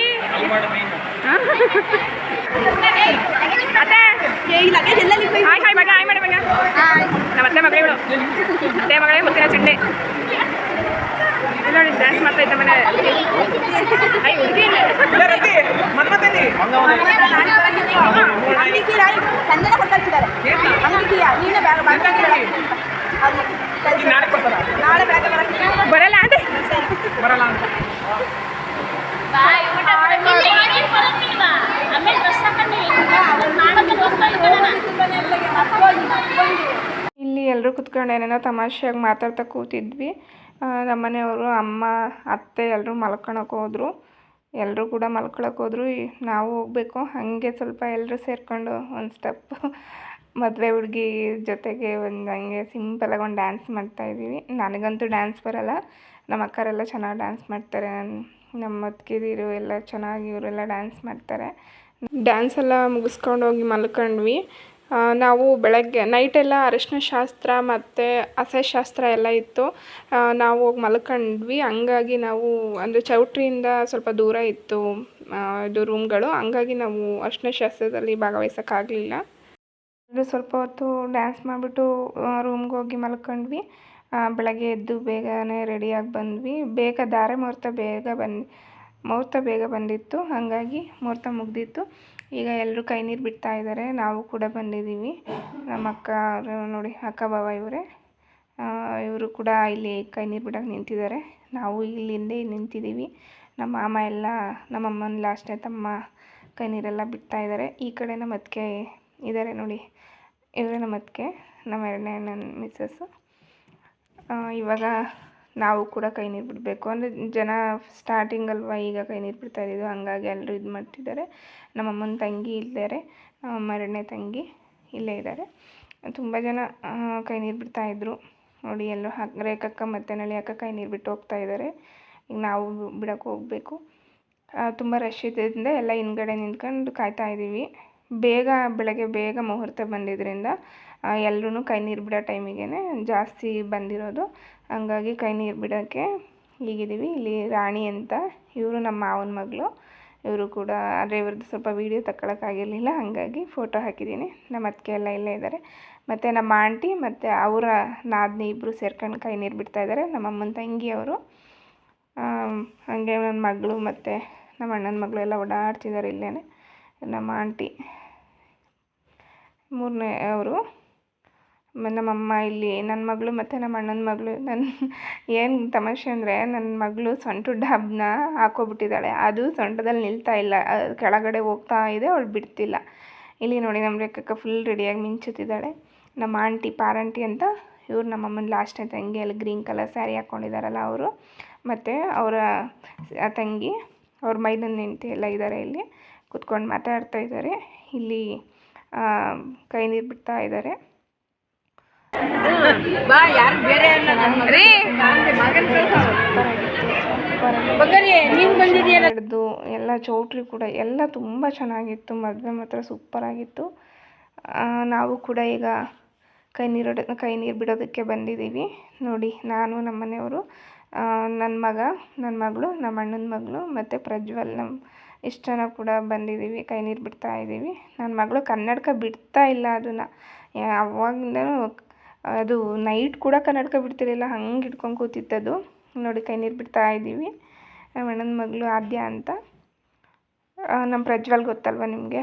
ಹಾಯ್ ಹಾಯ್ ಮಗ ಹಾಯ್ ಮಾಡಿ ಮಗ. ನಮ್ಮ ಅತ್ತೆ ಮಗಳು ಅತ್ತೆ ಮಗಳೇ ಮುತ್ತಿನ ಚಂಡೆ. ನೋಡಿ ಡ್ಯಾನ್ಸ್ ಮಾಡ್ತಾ ಇದ್ದ ಮನೆ. ಇಲ್ಲ, ಬರಲ್ಲ ಬರಲ್ಲ ಅಂತ. ಎಲ್ಲರೂ ಕುತ್ಕೊಂಡು ಏನೇನೋ ತಮಾಷೆಯಾಗಿ ಮಾತಾಡ್ತಾ ಕೂತಿದ್ವಿ. ನಮ್ಮನೆಯವರು ಅಮ್ಮ, ಅತ್ತೆ ಎಲ್ಲರೂ ಮಲ್ಕೊಳಕ್ಕೆ ಹೋದರು. ಎಲ್ಲರೂ ಕೂಡ ಮಲ್ಕೊಳಕ್ಕೆ ಹೋದ್ರು. ನಾವು ಹೋಗಬೇಕು. ಹಾಗೆ ಸ್ವಲ್ಪ ಎಲ್ಲರೂ ಸೇರಿಕೊಂಡು ಒಂದು ಸ್ಟೆಪ್ ಮದುವೆ ಹುಡುಗಿ ಜೊತೆಗೆ ಒಂದು ಹಂಗೆ ಸಿಂಪಲಾಗಿ ಒಂದು ಡ್ಯಾನ್ಸ್ ಮಾಡ್ತಾಯಿದ್ದೀವಿ ನನಗಂತೂ ಡ್ಯಾನ್ಸ್ ಬರಲ್ಲ. ನಮ್ಮ ಅಕ್ಕರೆಲ್ಲ ಚೆನ್ನಾಗಿ ಡ್ಯಾನ್ಸ್ ಮಾಡ್ತಾರೆ. ನಮ್ಮ ಅತ್ತಿಗೆದಿರು ಎಲ್ಲ ಚೆನ್ನಾಗಿ ಇವರೆಲ್ಲ ಡ್ಯಾನ್ಸ್ ಮಾಡ್ತಾರೆ. ಡ್ಯಾನ್ಸ್ ಎಲ್ಲ ಮುಗಿಸ್ಕೊಂಡು ಹೋಗಿ ಮಲ್ಕೊಂಡ್ವಿ. ನಾವು ಬೆಳಗ್ಗೆ, ನೈಟೆಲ್ಲ ಅರಿಶಿನ ಶಾಸ್ತ್ರ ಮತ್ತು ಹಸೆ ಶಾಸ್ತ್ರ ಎಲ್ಲ ಇತ್ತು. ನಾವು ಹೋಗಿ ಮಲ್ಕೊಂಡ್ವಿ. ಹಂಗಾಗಿ ನಾವು, ಅಂದರೆ ಚೌಟ್ರಿಯಿಂದ ಸ್ವಲ್ಪ ದೂರ ಇತ್ತು ಇದು ರೂಮ್ಗಳು ಹಂಗಾಗಿ ನಾವು ಅರಿಶಿನ ಶಾಸ್ತ್ರದಲ್ಲಿ ಭಾಗವಹಿಸೋಕ್ಕಾಗಲಿಲ್ಲ. ಅದು ಸ್ವಲ್ಪ ಹೊತ್ತು ಡ್ಯಾನ್ಸ್ ಮಾಡಿಬಿಟ್ಟು ರೂಮ್ಗೆ ಹೋಗಿ ಮಲ್ಕೊಂಡ್ವಿ. ಬೆಳಗ್ಗೆ ಎದ್ದು ಬೇಗನೆ ರೆಡಿಯಾಗಿ ಬಂದ್ವಿ. ಬೇಗ ಧಾರೆ ಮುಹೂರ್ತ ಬೇಗ ಬಂದು, ಮುಹೂರ್ತ ಬೇಗ ಬಂದಿತ್ತು. ಹಾಗಾಗಿ ಮುಹೂರ್ತ ಮುಗ್ದಿತ್ತು. ಈಗ ಎಲ್ಲರೂ ಕೈ ನೀರು ಬಿಡ್ತಾ ಇದ್ದಾರೆ. ನಾವು ಕೂಡ ಬಂದಿದ್ದೀವಿ. ನಮ್ಮ ಅಕ್ಕ ನೋಡಿ, ಅಕ್ಕ ಬಾವ ಇವರೇ. ಇವರು ಕೂಡ ಇಲ್ಲಿ ಕೈ ನೀರು ಬಿಡೋಕೆ ನಿಂತಿದ್ದಾರೆ. ನಾವು ಇಲ್ಲಿಂದೇ ನಿಂತಿದ್ದೀವಿ. ನಮ್ಮ ಮಾಮ ಎಲ್ಲ, ನಮ್ಮ ಅಮ್ಮನ ಲಾಸ್ಟ್ನೇ ತಮ್ಮ ಕೈ ನೀರೆಲ್ಲ ಬಿಡ್ತಾ ಇದ್ದಾರೆ. ಈ ಕಡೆ ನಮ್ಮ ಅತ್ತಿಗೆ ಇದ್ದಾರೆ ನೋಡಿ. ಇವರೇ ನಮ್ಮ ಅತ್ತಿಗೆ, ನಮ್ಮ ಎರಡನೇ ನನ್ನ ಮಿಸ್ಸಸ್ಸು ಇವಾಗ ನಾವು ಕೂಡ ಕೈ ನೀರು ಬಿಡಬೇಕು. ಅಂದರೆ ಜನ ಸ್ಟಾರ್ಟಿಂಗ್ ಅಲ್ವಾ ಈಗ ಕೈ ನೀರು ಬಿಡ್ತಾ ಇದ್ದಿದ್ದು ಹಂಗಾಗಿ ಎಲ್ಲರೂ ಇದು ಮಾಡ್ತಿದ್ದಾರೆ. ನಮ್ಮ ಅಮ್ಮನ ತಂಗಿ ಇದ್ದಾರೆ, ನಮ್ಮ ಎರಡನೇ ತಂಗಿ ಇಲ್ಲೇ ಇದ್ದಾರೆ. ತುಂಬ ಜನ ಕೈ ನೀರು ಇದ್ದರು ನೋಡಿ, ಎಲ್ಲರೂ ಹಾಕ್ ರೇಖಕ್ಕ ಮತ್ತೆ ನಳಿ ಅಕ್ಕ ಕೈ ನೀರು ಬಿಟ್ಟು ಹೋಗ್ತಾ ಇದ್ದಾರೆ. ಈಗ ನಾವು ಬಿಡೋಕ್ಕೆ ಹೋಗಬೇಕು. ತುಂಬ ರಶ್ ಇದ್ದರಿಂದ ಎಲ್ಲ ಹಿಂದ್ಗಡೆ ನಿಂತ್ಕೊಂಡು ಕಾಯ್ತಾ ಇದ್ದೀವಿ. ಬೇಗ, ಬೆಳಗ್ಗೆ ಬೇಗ ಮುಹೂರ್ತ ಬಂದಿದ್ದರಿಂದ ಎಲ್ಲರೂ ಕೈ ನೀರು ಬಿಡೋ ಟೈಮಿಗೆ ಜಾಸ್ತಿ ಬಂದಿರೋದು. ಹಂಗಾಗಿ ಕೈ ನೀರು ಬಿಡೋಕ್ಕೆ ಈಗಿದ್ದೀವಿ. ಇಲ್ಲಿ ರಾಣಿ ಅಂತ, ಇವರು ನಮ್ಮ ಮಾವನ ಮಗಳು. ಇವರು ಕೂಡ ಆದರೆ ಇವ್ರದ್ದು ಸ್ವಲ್ಪ ವೀಡಿಯೋ ತಗೊಳಕ್ಕಾಗಿರಲಿಲ್ಲ ಹಾಗಾಗಿ ಫೋಟೋ ಹಾಕಿದ್ದೀನಿ ನಮ್ಮ ಅತ್ತಿಗೆ ಎಲ್ಲ ಇಲ್ಲೇ ಇದ್ದಾರೆ. ಮತ್ತು ನಮ್ಮ ಆಂಟಿ ಮತ್ತು ಅವರ ನಾದಿನಿ ಇಬ್ಬರು ಸೇರ್ಕೊಂಡು ಕೈ ನೀರು ಬಿಡ್ತಾ ಇದ್ದಾರೆ. ನಮ್ಮ ಅಮ್ಮನ ತಂಗಿ ಅವರು. ಹಾಗೆ ನನ್ನ ಮಗಳು ಮತ್ತು ನಮ್ಮ ಅಣ್ಣನ ಮಗಳು ಎಲ್ಲ ಓಡಾಡ್ತಿದ್ದಾರೆ ಇಲ್ಲೇ ನಮ್ಮ ಆಂಟಿ, ಮೂರನೇ ಅವರು. ನಮ್ಮಮ್ಮ ಇಲ್ಲಿ ನನ್ನ ಮಗಳು ಮತ್ತು ನಮ್ಮ ಅಣ್ಣನ ಮಗಳು ನನ್ನ ಏನು ತಮಾಷೆ ಅಂದರೆ ನನ್ನ ಮಗಳು ಸೊಂಟು ಡಬ್ನ ಹಾಕೋಬಿಟ್ಟಿದ್ದಾಳೆ. ಅದು ಸೊಂಟದಲ್ಲಿ ನಿಲ್ತಾ ಇಲ್ಲ. ಕೆಳಗಡೆ ಹೋಗ್ತಾ ಇದೆ, ಅವಳು ಬಿಡ್ತಿಲ್ಲ. ಇಲ್ಲಿ ನೋಡಿ ನಮ್ಮ ರೇಖಕ್ಕ ಫುಲ್ ರೆಡಿಯಾಗಿ ಮಿಂಚುತ್ತಿದ್ದಾಳೆ. ನಮ್ಮ ಆಂಟಿ ಪಾರಂಟಿ ಅಂತ ಇವ್ರು ನಮ್ಮಮ್ಮನ ಲಾಸ್ಟ್ನೇ ತಂಗಿ, ಅಲ್ಲಿ ಗ್ರೀನ್ ಕಲರ್ ಸ್ಯಾರಿ ಹಾಕ್ಕೊಂಡಿದ್ದಾರಲ್ಲ ಅವರು. ಮತ್ತು ಅವರ ತಂಗಿ ಅವ್ರ ಮೈದನ ಹೆಂಡತಿ ಎಲ್ಲ ಇದ್ದಾರೆ ಇಲ್ಲಿ, ಕುತ್ಕೊಂಡು ಮಾತಾಡ್ತಾ ಇದ್ದಾರೆ ಇಲ್ಲಿ ಕೈ ನೀರು ಬಿಡ್ತಾ ಇದ್ದಾರೆ ಬಾ ಯಾರು ಬೇರೆ ಎಲ್ಲ ಚೌಟ್ರಿ ಕೂಡ ಎಲ್ಲ ತುಂಬ ಚೆನ್ನಾಗಿತ್ತು ಮದುವೆ ಮಾತ್ರ ಸೂಪರ್ ಆಗಿತ್ತು ನಾವು ಕೂಡ ಈಗ ಕೈ ನೀರು ಕೈ ನೀರು ಬಿಡೋದಕ್ಕೆ ಬಂದಿದ್ದೀವಿ. ನೋಡಿ ನಾನು ನಮ್ಮ ಮನೆಯವರು ನನ್ನ ಮಗ ನನ್ನ ಮಗಳು ನಮ್ಮ ಅಣ್ಣನ ಮಗಳು ಮತ್ತು ಪ್ರಜ್ವಲ್ ನಮ್ಮ ಇಷ್ಟು ಜನ ಕೂಡ ಬಂದಿದ್ದೀವಿ ಕೈ ನೀರು ಬಿಡ್ತಾ ಇದ್ದೀವಿ. ನನ್ನ ಮಗಳು ಕನ್ನಡಕ ಬಿಡ್ತಾ ಇಲ್ಲ ಅದನ್ನು. ಅವಾಗಿಂದನೂ ಅದು ನೈಟ್ ಕೂಡ ಕನ್ನಡಕ ಬಿಡ್ತಿರಲಿಲ್ಲ, ಹಂಗೆ ಹಿಡ್ಕೊಂಡು ಕೂತಿತ್ತದು ನೋಡಿ, ಕೈ ನೀರು ಬಿಡ್ತಾ ಇದ್ದೀವಿ ನಮ್ಮ ಅಣ್ಣನ ಮಗಳು ಆದ್ಯ ಅಂತ. ನಮ್ಮ ಪ್ರಜ್ವಲ್ ಗೊತ್ತಲ್ವ ನಿಮಗೆ?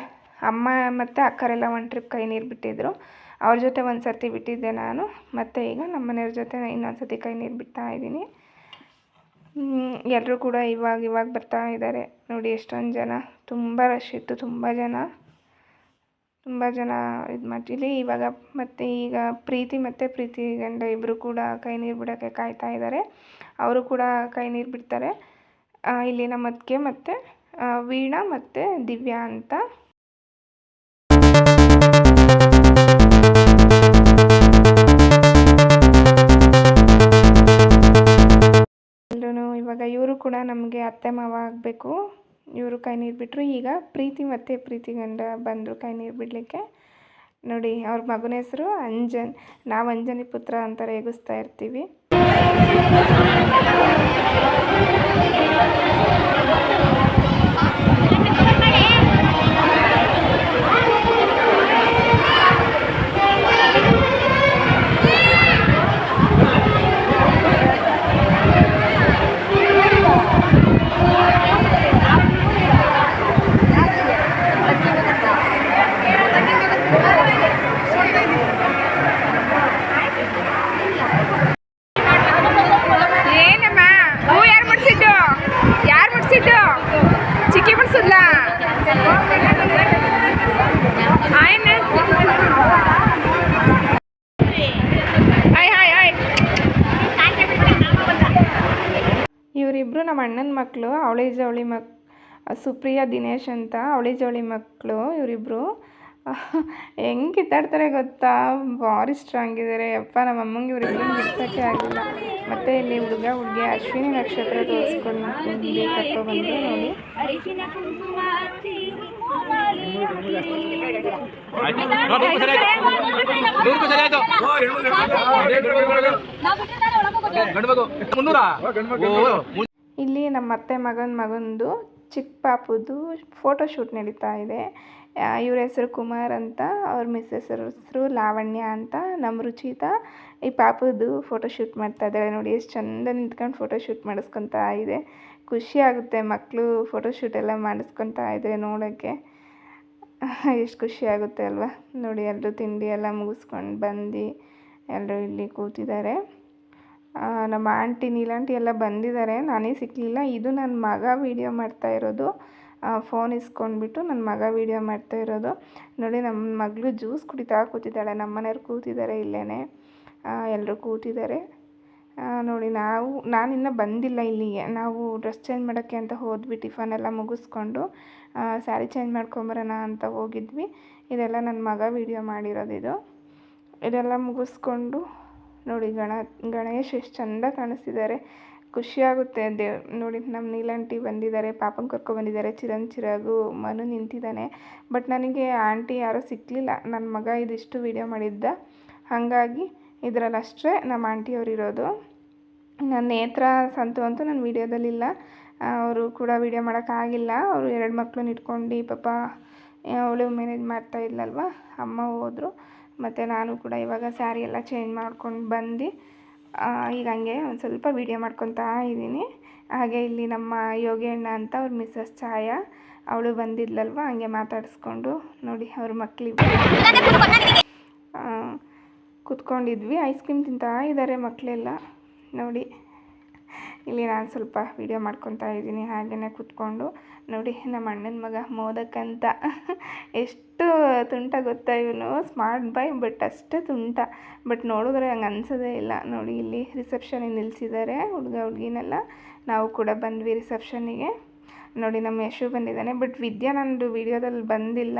ಅಮ್ಮ ಮತ್ತು ಅಕ್ಕರೆಲ್ಲ ಒಂದು ಟ್ರಿಪ್ ಕೈ ನೀರು ಬಿಟ್ಟಿದ್ರು. ಅವ್ರ ಜೊತೆ ಒಂದು ಸರ್ತಿ ಬಿಟ್ಟಿದ್ದೆ ನಾನು. ಮತ್ತು ಈಗ ನಮ್ಮ ಮನೆಯವ್ರ ಜೊತೆ ಇನ್ನೊಂದು ಸರ್ತಿ ಕೈ ನೀರು ಬಿಡ್ತಾ ಇದ್ದೀನಿ ಎಲ್ಲರೂ ಕೂಡ ಇವಾಗ ಇವಾಗ ಬರ್ತಾ ಇದ್ದಾರೆ ನೋಡಿ, ಎಷ್ಟೊಂದು ಜನ. ತುಂಬ ರಶ್ ಇತ್ತು, ತುಂಬ ಜನ. ತುಂಬ ಜನ ಇದು ಇವಾಗ ಮತ್ತು ಈಗ ಪ್ರೀತಿ ಮತ್ತು ಪ್ರೀತಿ ಗಂಡ ಇಬ್ಬರು ಕೂಡ ಕೈ ನೀರು ಬಿಡೋಕ್ಕೆ ಕಾಯ್ತಾ ಇದ್ದಾರೆ ಅವರು ಕೂಡ ಕೈ ನೀರು ಬಿಡ್ತಾರೆ. ಇಲ್ಲಿ ನಮ್ಮ ಅತ್ತಿಗೆ ಮತ್ತು ವೀಣಾ ಮತ್ತು ದಿವ್ಯಾ ಅಂತ. ಇವಾಗ ಇವರು ಕೂಡ ನಮಗೆ ಅತ್ತೆ ಮಾವ ಆಗಬೇಕು. ಇವರು ಕೈ ನೀರು ಬಿಟ್ಟರು ಈಗ ಪ್ರೀತಿ ಮತ್ತು ಪ್ರೀತಿ ಗಂಡ ಬಂದರು ಕೈ ನೀರು ಬಿಡಲಿಕ್ಕೆ. ನೋಡಿ, ಅವ್ರ ಮಗನ ಹೆಸರು ಅಂಜನ್. ನಾವು ಅಂಜನಿ ಪುತ್ರ ಅಂತ ರೇಗಿಸ್ತಾ ಇರ್ತೀವಿ ಏನಮ್ಮ ಹೂ ಯಾರು ಮುಡ್ಸಿದ್ದು ಯಾರು ಮುಡ್ಸಿದ್ದು ಚಿಕ್ಕಿ ಮುಡ್ಸಿದ್ಲ ಆಯ್ನ ಹಾಯ್ ಹಾಯ್ ಹಾಯ್ ಇವರಿಬ್ಬರು ನಮ್ಮ ಅಣ್ಣನ ಮಕ್ಕಳು ಅವಳಿ ಜವಳಿ ಮಕ್ ಸುಪ್ರಿಯಾ ದಿನೇಶ್ ಅಂತ ಅವಳಿ ಜೋಳಿ ಮಕ್ಕಳು ಇವರಿಬ್ಬರು ಹೆಂಗೆ ಕಿತ್ತಾಡ್ತಾರೆ ಗೊತ್ತಾ? ಭಾರಿ ಸ್ಟ್ರಾಂಗ್ ಇದ್ದಾರೆ ಅಪ್ಪ ನಮ್ಮ ಅಮ್ಮಂಗೆ ಇವರಿಬ್ಬರು ಬಿಡ್ಸೋಕ್ಕೆ ಆಗಿಲ್ಲ. ಮತ್ತು ಇಲ್ಲಿ ಹುಡುಗ ಹುಡುಗಿ ಅಶ್ವಿನಿ ನಕ್ಷತ್ರ ತೋರಿಸ್ಕೊಂಡು ಕರ್ಕೊಬಂದು ನೋಡಿ. ಇಲ್ಲಿ ನಮ್ಮ ಅತ್ತೆ ಮಗನ ಮಗಂದು ಚಿಕ್ಕ ಪಾಪುದು ಫೋಟೋ ಶೂಟ್ ನಡೀತಾ ಇದೆ. ಇವ್ರ ಹೆಸರು ಕುಮಾರ್ ಅಂತ, ಅವ್ರ ಮಿಸ್ಸೆಸ್ ಹೆಸರು ಲಾವಣ್ಯ ಅಂತ ನಮ್ಮ ರುಚಿತ ಈ ಪಾಪುದು ಫೋಟೋ ಶೂಟ್ ಮಾಡ್ತಾ ಇದ್ದಾಳೆ ನೋಡಿ, ಎಷ್ಟು ಚಂದ ನಿಂತ್ಕೊಂಡು ಫೋಟೋ ಶೂಟ್ ಮಾಡಿಸ್ಕೊತಾ ಇದೆ. ಖುಷಿ ಆಗುತ್ತೆ ಮಕ್ಕಳು ಫೋಟೋ ಶೂಟ್ ಎಲ್ಲ ಮಾಡಿಸ್ಕೊತಾ ಇದ್ರೆ ನೋಡೋಕ್ಕೆ. ಎಷ್ಟು ಖುಷಿ ಆಗುತ್ತೆ ಅಲ್ವಾ. ನೋಡಿ ಎಲ್ಲರೂ ತಿಂಡಿ ಎಲ್ಲ ಮುಗಿಸ್ಕೊಂಡು ಬಂದು ಎಲ್ಲರೂ ಇಲ್ಲಿ ಕೂತಿದ್ದಾರೆ. ನಮ್ಮ ಆಂಟಿ ನೀಲಾಂಟಿ ಎಲ್ಲ ಬಂದಿದ್ದಾರೆ. ನಾನೇ ಸಿಕ್ಕಲಿಲ್ಲ ಇದು ನನ್ನ ಮಗ ವೀಡಿಯೋ ಮಾಡ್ತಾ ಇರೋದು. ಫೋನ್ ಇಸ್ಕೊಂಡ್ಬಿಟ್ಟು ನನ್ನ ಮಗ ವೀಡಿಯೋ ಮಾಡ್ತಾ ಇರೋದು. ನೋಡಿ ನಮ್ಮ ಮಗಳು ಜ್ಯೂಸ್ ಕುಡಿತಾ ಕೂತಿದ್ದಾಳೆ. ನಮ್ಮ ಮನೆಯವ್ರು ಕೂತಿದ್ದಾರೆ ಇಲ್ಲೇ ಎಲ್ಲರೂ ಕೂತಿದ್ದಾರೆ. ನೋಡಿ, ನಾವು, ನಾನಿನ್ನೂ ಬಂದಿಲ್ಲ ಇಲ್ಲಿಗೆ ನಾವು ಡ್ರೆಸ್ ಚೇಂಜ್ ಮಾಡೋಕ್ಕೆ ಅಂತ ಹೋದ್ವಿ, ಟಿಫನ್ ಎಲ್ಲ ಮುಗಿಸ್ಕೊಂಡು. ಸ್ಯಾರಿ ಚೇಂಜ್ ಮಾಡ್ಕೊಂಬರೋಣ ಅಂತ ಹೋಗಿದ್ವಿ. ಇದೆಲ್ಲ ನನ್ನ ಮಗ ವೀಡಿಯೋ ಮಾಡಿರೋದು ಇದು. ಇದೆಲ್ಲ ಮುಗಿಸ್ಕೊಂಡು ನೋಡಿ ಗಣ, ಗಣೇಶ್ ಎಷ್ಟು ಚಂದ ಕಾಣಿಸ್ತಿದ್ದಾರೆ. ಖುಷಿಯಾಗುತ್ತೆ ದೇವ್ ನೋಡಿ ನಮ್ಮ ನೀಲಂಟಿ ಬಂದಿದ್ದಾರೆ, ಪಾಪನ ಕರ್ಕೊ ಬಂದಿದ್ದಾರೆ ಚಿರನ್ ಚಿರಾಗು, ಮನು ನಿಂತಿದ್ದಾನೆ. ಬಟ್ ನನಗೆ ಆಂಟಿ ಯಾರೂ ಸಿಕ್ಕಲಿಲ್ಲ ನನ್ನ ಮಗ ಇದಿಷ್ಟು ವೀಡಿಯೋ ಮಾಡಿದ್ದ. ಹಾಗಾಗಿ ಇದರಲ್ಲಿ ಅಷ್ಟೇ ನಮ್ಮ ಆಂಟಿಯವ್ರು ಇರೋದು. ನನ್ನ ನೇತ್ರ ಸಂತು ಅಂತೂ ನನ್ನ ವೀಡಿಯೋದಲ್ಲಿಲ್ಲ ಅವರು ಕೂಡ ವೀಡಿಯೋ ಮಾಡೋಕ್ಕಾಗಿಲ್ಲ ಅವರು ಎರಡು ಮಕ್ಕಳನ್ನ ಇಟ್ಕೊಂಡು ಪಾಪ, ಅವಳು ಮ್ಯಾನೇಜ್ ಮಾಡ್ತಾ ಇದ್ಲಲ್ವ ಅಮ್ಮ ಹೋದರು. ಮತ್ತು ನಾನು ಕೂಡ ಇವಾಗ ಸ್ಯಾರಿ ಎಲ್ಲ ಚೇಂಜ್ ಮಾಡ್ಕೊಂಡು ಬಂದು ಈಗ ಹಂಗೆ ಒಂದು ಸ್ವಲ್ಪ ವೀಡಿಯೋ ಮಾಡ್ಕೊತಾ ಇದ್ದೀನಿ. ಹಾಗೆ ಇಲ್ಲಿ ನಮ್ಮ ಯೋಗೇಣ್ಣ ಅಂತ ಅವ್ರ ಮಿಸ್ಸಸ್ ಛಾಯಾ, ಅವಳು ಬಂದಿದ್ಲಲ್ವ? ಹಂಗೆ ಮಾತಾಡಿಸ್ಕೊಂಡು ನೋಡಿ ಅವ್ರ ಮಕ್ಕಳಿಗೆ ಕುತ್ಕೊಂಡಿದ್ವಿ. ಐಸ್ ಕ್ರೀಮ್ ತಿಂತಾ ಇದ್ದಾರೆ ಮಕ್ಕಳೆಲ್ಲ ನೋಡಿ. ಇಲ್ಲಿ ನಾನು ಸ್ವಲ್ಪ ವೀಡಿಯೋ ಮಾಡ್ಕೊತಾ ಇದ್ದೀನಿ. ಹಾಗೆಯೇ ಕೂತ್ಕೊಂಡು ನೋಡಿ ನಮ್ಮ ಅಣ್ಣನ ಮಗ ಮೋದಕ್ಕಂತ. ಎಷ್ಟು ತುಂಟ ಗೊತ್ತಾ ಇವನು? ಸ್ಮಾರ್ಟ್ ಬಾಯ್ ಬಟ್ ಅಷ್ಟೇ ತುಂಟ. ಬಟ್ ನೋಡಿದ್ರೆ ಹಂಗೆ ಅನ್ಸೋದೇ ಇಲ್ಲ. ನೋಡಿ ಇಲ್ಲಿ ರಿಸೆಪ್ಷನಿಗೆ ನಿಲ್ಲಿಸಿದ್ದಾರೆ ಹುಡುಗ ಹುಡುಗಿನೆಲ್ಲ. ನಾವು ಕೂಡ ಬಂದ್ವಿ ರಿಸೆಪ್ಷನಿಗೆ ನೋಡಿ ನಮ್ಮ ಯಶು ಬಂದಿದ್ದಾನೆ. ಬಟ್ ವಿದ್ಯಾ ನಂದು ವೀಡಿಯೋದಲ್ಲಿ ಬಂದಿಲ್ಲ.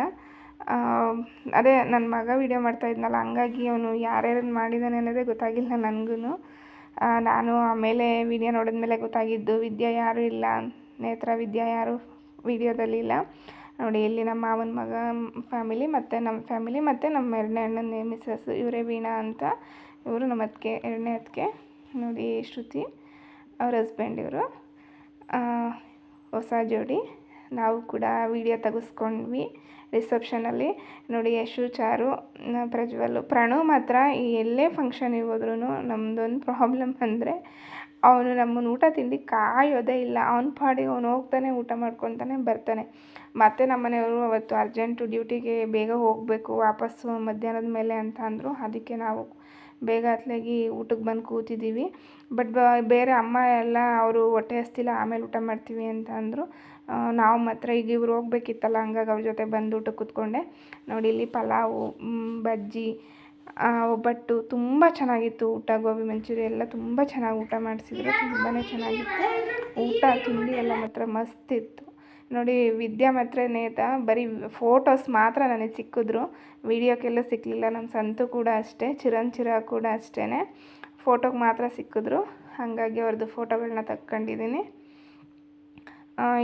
ಅದೇ ನನ್ನ ಮಗ ವೀಡಿಯೋ ಮಾಡ್ತಾ ಇದ್ನಲ್ಲ, ಹಂಗಾಗಿ ಅವನು ಯಾರ್ಯಾರನ್ನು ಮಾಡಿದ್ದಾನೆ ಅನ್ನೋದೇ ಗೊತ್ತಾಗಿಲ್ಲ ನನಗೂ ನಾನು ಆಮೇಲೆ ವಿಡಿಯೋ ನೋಡಿದ್ಮೇಲೆ ಗೊತ್ತಾಗಿದ್ದು, ವಿದ್ಯಾ ಯಾರು ಇಲ್ಲ, ನೇತ್ರ ವಿದ್ಯಾ ಯಾರು ವಿಡಿಯೋದಲ್ಲಿ ಇಲ್ಲ. ನೋಡಿ, ಇಲ್ಲಿ ನಮ್ಮ ಮಾವನ ಮಗ ಫ್ಯಾಮಿಲಿ ಮತ್ತು ನಮ್ಮ ಫ್ಯಾಮಿಲಿ ಮತ್ತು ನಮ್ಮ ಎರಡನೇ ಅಣ್ಣನ ಮಿಸ್ಸಸ್ ಇವರೇ ವೀಣಾ ಅಂತ ಇವರು ನಮ್ಮ ಅದಕ್ಕೆ ಎರಡನೇ ಅದಕ್ಕೆ ನೋಡಿ, ಶ್ರುತಿ, ಅವ್ರ ಹಸ್ಬೆಂಡ್ ಇವರು. ಹೊಸ ಜೋಡಿ. ನಾವು ಕೂಡ ವಿಡಿಯೋ ತೆಗೆಸ್ಕೊಂಡ್ವಿ ರಿಸೆಪ್ಷನಲ್ಲಿ ನೋಡಿ, ಯಶು, ಚಾರು ಪ್ರಜ್ವಲ್, ಪ್ರಣು ಮಾತ್ರ ಎಲ್ಲೇ ಫಂಕ್ಷನಿಗೆ ಹೋದ್ರೂ ನಮ್ಮದೊಂದು ಪ್ರಾಬ್ಲಮ್ ಅಂದರೆ ಅವನು ನಮ್ಮನ್ನು ಊಟ ತಿಂಡಿ ಕಾಯೋದೇ ಇಲ್ಲ. ಅವನ ಪಾಡಿಗೆ ಅವನು ಹೋಗ್ತಾನೆ, ಊಟ ಮಾಡ್ಕೊತಾನೆ, ಬರ್ತಾನೆ. ಮತ್ತು ನಮ್ಮನೆಯವರು ಅವತ್ತು ಅರ್ಜೆಂಟು ಡ್ಯೂಟಿಗೆ ಬೇಗ ಹೋಗಬೇಕು ವಾಪಸ್ಸು ಮಧ್ಯಾಹ್ನದ ಮೇಲೆ ಅಂತ ಅಂದರು. ಅದಕ್ಕೆ ನಾವು ಬೇಗ ಅತ್ಲಾಗಿ ಊಟಕ್ಕೆ ಬಂದು ಕೂತಿದ್ದೀವಿ ಬಟ್ ಬೇರೆ ಅಮ್ಮ ಎಲ್ಲ ಅವರು ಹೊಟ್ಟೆ ಹಸ್ತಿಲ್ಲ, ಆಮೇಲೆ ಊಟ ಮಾಡ್ತೀವಿ ಅಂತ ಅಂದರು. ನಾವು ಮಾತ್ರ ಈಗ ಇವ್ರು ಹೋಗ್ಬೇಕಿತ್ತಲ್ಲ, ಹಂಗಾಗಿ ಅವ್ರ ಜೊತೆ ಬಂದು ಊಟಕ್ಕೆ ಕೂತ್ಕೊಂಡೆ. ನೋಡಿ, ಇಲ್ಲಿ ಪಲಾವು ಬಜ್ಜಿ ಒಬ್ಬಟ್ಟು, ತುಂಬ ಚೆನ್ನಾಗಿತ್ತು ಊಟ. ಗೋಬಿ ಮಂಚೂರಿ ಎಲ್ಲ ತುಂಬ ಚೆನ್ನಾಗಿ ಊಟ ಮಾಡಿಸಿದ್ರು. ತುಂಬಾ ಚೆನ್ನಾಗಿತ್ತು. ಊಟ, ತಿಂಡಿ ಎಲ್ಲ ಮಾತ್ರ ಮಸ್ತ್ ಇತ್ತು. ನೋಡಿ, ವಿದ್ಯಾ ಮಾತ್ರ ನೇತ, ಬರೀ ಫೋಟೋಸ್ ಮಾತ್ರ ನನಗೆ ಸಿಕ್ಕಿದ್ರು. ವಿಡಿಯೋಕ್ಕೆಲ್ಲ ಸಿಕ್ಕಲಿಲ್ಲ ನಮ್ಮ ಸಂತು ಕೂಡ ಅಷ್ಟೇ ಚಿರನ್ ಚಿರ ಕೂಡ ಅಷ್ಟೇ ಫೋಟೋಗೆ ಮಾತ್ರ ಸಿಕ್ಕಿದ್ರು. ಹಾಗಾಗಿ ಅವ್ರದ್ದು ಫೋಟೋಗಳನ್ನ ತಕ್ಕೊಂಡಿದ್ದೀನಿ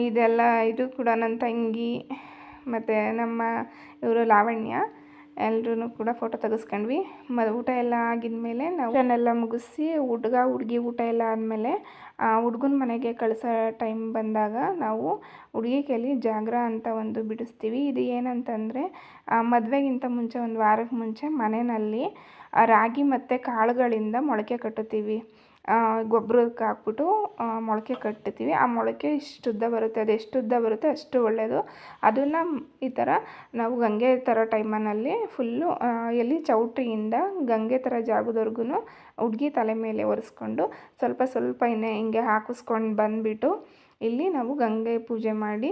ಇದೆಲ್ಲ ಇದು ಕೂಡ ನನ್ನ ತಂಗಿ ಮತ್ತು ನಮ್ಮ ಇವರು ಲಾವಣ್ಯ ಎಲ್ಲರೂ ಕೂಡ ಫೋಟೋ ತೆಗೆಸ್ಕೊಂಡ್ವಿ. ಮ ಊಟ ಎಲ್ಲ ಆಗಿದ್ಮೇಲೆ ನಾವು ಊಟನೆಲ್ಲ ಮುಗಿಸಿ ಹುಡುಗ, ಹುಡುಗಿ ಊಟ ಎಲ್ಲ ಆದಮೇಲೆ ಹುಡುಗನ ಮನೆಗೆ ಕಳಿಸೋ ಟೈಮ್ ಬಂದಾಗ ನಾವು ಹುಡುಗಿ ಕೈಲಿ ಜಾಗ್ರ ಅಂತ ಒಂದು ಬಿಡಿಸ್ತೀವಿ. ಇದು ಏನಂತಂದರೆ ಮದುವೆಗಿಂತ ಮುಂಚೆ, ಒಂದು ವಾರಕ್ಕೆ ಮುಂಚೆ ಮನೆಯಲ್ಲಿ ರಾಗಿ ಮತ್ತು ಕಾಳುಗಳಿಂದ ಮೊಳಕೆ ಕಟ್ಟುತ್ತೀವಿ. ಗೊಬ್ಬರಕ್ಕೆ ಹಾಕ್ಬಿಟ್ಟು ಮೊಳಕೆ ಕಟ್ಟುತ್ತೀವಿ ಆ ಮೊಳಕೆ ಇಷ್ಟು ಉದ್ದ ಬರುತ್ತೆ, ಅದು ಎಷ್ಟು ಉದ್ದ ಬರುತ್ತೆ ಅಷ್ಟು ಒಳ್ಳೆಯದು ಅದನ್ನು ಈ ಥರ ನಾವು ಗಂಗೆ ಥರ ಟೈಮಲ್ಲಿ ಫುಲ್ಲು ಎಲ್ಲಿ ಚೌಟ್ರಿಯಿಂದ ಗಂಗೆ ಥರ ಜಾಗದವರೆಗೂ ಹುಡುಗಿ ತಲೆ ಮೇಲೆ ಒರೆಸ್ಕೊಂಡು ಸ್ವಲ್ಪ ಸ್ವಲ್ಪ ಇನ್ನೇ ಹಿಂಗೆ ಹಾಕಿಸ್ಕೊಂಡು ಬಂದುಬಿಟ್ಟು ಇಲ್ಲಿ ನಾವು ಗಂಗೆ ಪೂಜೆ ಮಾಡಿ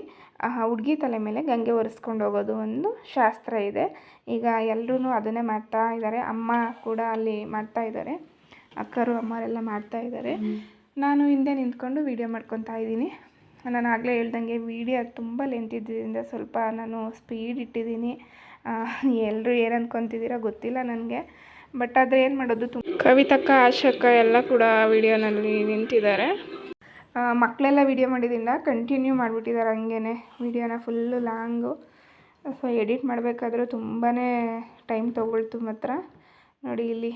ಹುಡುಗಿ ತಲೆ ಮೇಲೆ ಗಂಗೆ ಒರೆಸ್ಕೊಂಡು ಹೋಗೋದು ಒಂದು ಶಾಸ್ತ್ರ ಇದೆ. ಈಗ ಎಲ್ಲರೂ ಅದನ್ನೇ ಮಾಡ್ತಾ ಇದ್ದಾರೆ ಅಮ್ಮ ಕೂಡ ಅಲ್ಲಿ ಮಾಡ್ತಾ ಇದ್ದಾರೆ ಅಕ್ಕರು ಅಮ್ಮರೆಲ್ಲ ಮಾಡ್ತಾ ಇದ್ದಾರೆ. ನಾನು ಹಿಂದೆ ನಿಂತ್ಕೊಂಡು ವೀಡಿಯೋ ಮಾಡ್ಕೊತಾ ಇದ್ದೀನಿ. ನಾನು ಆಗಲೇ ಹೇಳ್ದಂಗೆ ವೀಡಿಯೋ ತುಂಬ ಲೆಂತ್ ಇದ್ದಿದ್ದರಿಂದ ಸ್ವಲ್ಪ ನಾನು ಸ್ಪೀಡ್ ಇಟ್ಟಿದ್ದೀನಿ. ಎಲ್ಲರೂ ಏನು ಅಂದ್ಕೊತಿದ್ದೀರೋ ಗೊತ್ತಿಲ್ಲ ನನಗೆ. ಬಟ್ ಆದರೆ ಏನು ಮಾಡೋದು ತುಂಬ ಕವಿತಕ್ಕ ಆಶಕ್ಕ ಎಲ್ಲ ಕೂಡ ವೀಡಿಯೋನಲ್ಲಿ ನಿಂತಿದ್ದಾರೆ. ಮಕ್ಕಳೆಲ್ಲ ವೀಡಿಯೋ ಮಾಡಿದ್ರಿಂದ ಕಂಟಿನ್ಯೂ ಮಾಡಿಬಿಟ್ಟಿದ್ದಾರೆ ಹಂಗೇ ವೀಡಿಯೋನ ಫುಲ್ಲು ಲಾಂಗು ಸೊ ಎಡಿಟ್ ಮಾಡಬೇಕಾದ್ರೂ ತುಂಬಾ ಟೈಮ್ ತೊಗೊಳ್ತು ಮಾತ್ರ. ನೋಡಿ ಇಲ್ಲಿ.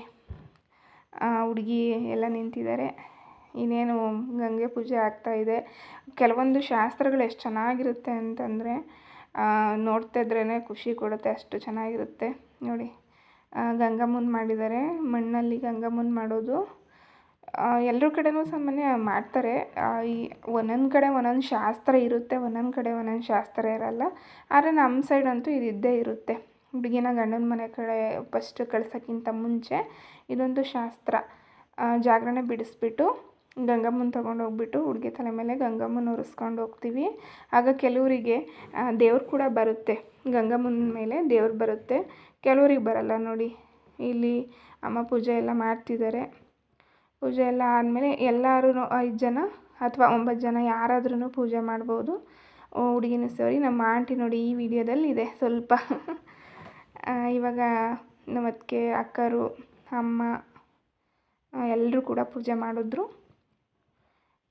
ಹುಡುಗಿ ಎಲ್ಲ ನಿಂತಿದ್ದಾರೆ. ಇನ್ನೇನು ಗಂಗೆ ಪೂಜೆ ಆಗ್ತಾ ಇದೆ. ಕೆಲವೊಂದು ಶಾಸ್ತ್ರಗಳು ಎಷ್ಟು ಚೆನ್ನಾಗಿರುತ್ತೆ ಅಂತಂದರೆ ನೋಡ್ತಾ ಇದ್ರೇ ಖುಷಿ ಕೊಡುತ್ತೆ, ಅಷ್ಟು ಚೆನ್ನಾಗಿರುತ್ತೆ. ನೋಡಿ ಗಂಗಮ್ಮನ ಮಾಡಿದ್ದಾರೆ. ಮಣ್ಣಲ್ಲಿ ಗಂಗಮ್ಮನ ಮಾಡೋದು. ಎಲ್ಲರ ಕಡೆನೂ ಸಾಮಾನ್ಯ ಮಾಡ್ತಾರೆ. ಈ ಒಂದೊಂದು ಕಡೆ ಒಂದೊಂದು ಶಾಸ್ತ್ರ ಇರುತ್ತೆ, ಒಂದೊಂದು ಕಡೆ ಒಂದೊಂದು ಶಾಸ್ತ್ರ ಇರಲ್ಲ. ಆದರೆ ನಮ್ಮ ಸೈಡ್ ಅಂತೂ ಇದು ಇದ್ದೇ ಇರುತ್ತೆ. ಹುಡುಗಿನ ಗಂಡನ ಮನೆ ಕಡೆ ಫಸ್ಟ್ ಕಳ್ಸೋಕ್ಕಿಂತ ಮುಂಚೆ ಇದೊಂದು ಶಾಸ್ತ್ರ. ಜಾಗರಣೆ ಬಿಡಿಸ್ಬಿಟ್ಟು ಗಂಗಮ್ಮನ ತೊಗೊಂಡು ಹೋಗ್ಬಿಟ್ಟು ಹುಡುಗಿ ತಲೆ ಮೇಲೆ ಗಂಗಮ್ಮನ ಉರಿಸ್ಕೊಂಡು ಹೋಗ್ತೀವಿ. ಆಗ ಕೆಲವರಿಗೆ ದೇವ್ರು ಕೂಡ ಬರುತ್ತೆ. ಗಂಗಮ್ಮನ ಮೇಲೆ ದೇವ್ರು ಬರುತ್ತೆ. ಕೆಲವರಿಗೆ ಬರಲ್ಲ ನೋಡಿ. ಇಲ್ಲಿ ಅಮ್ಮ ಪೂಜೆ ಎಲ್ಲ ಮಾಡ್ತಿದ್ದಾರೆ ಪೂಜೆ ಎಲ್ಲ ಆದಮೇಲೆ ಎಲ್ಲರೂ ಐದು ಜನ ಅಥವಾ ಒಂಬತ್ತು ಜನ ಯಾರಾದ್ರೂ ಪೂಜೆ ಮಾಡ್ಬೋದು. ಹುಡುಗಿನ ಸೋರಿ. ನಮ್ಮ ಆಂಟಿ ನೋಡಿ ಈ ವಿಡಿಯೋದಲ್ಲಿ ಇದೆ ಸ್ವಲ್ಪ ಇವಾಗ ನಮ್ಮ ಅದಕ್ಕೆ ಅಕ್ಕರು ಅಮ್ಮ ಎಲ್ಲರೂ ಕೂಡ ಪೂಜೆ ಮಾಡಿದ್ರು.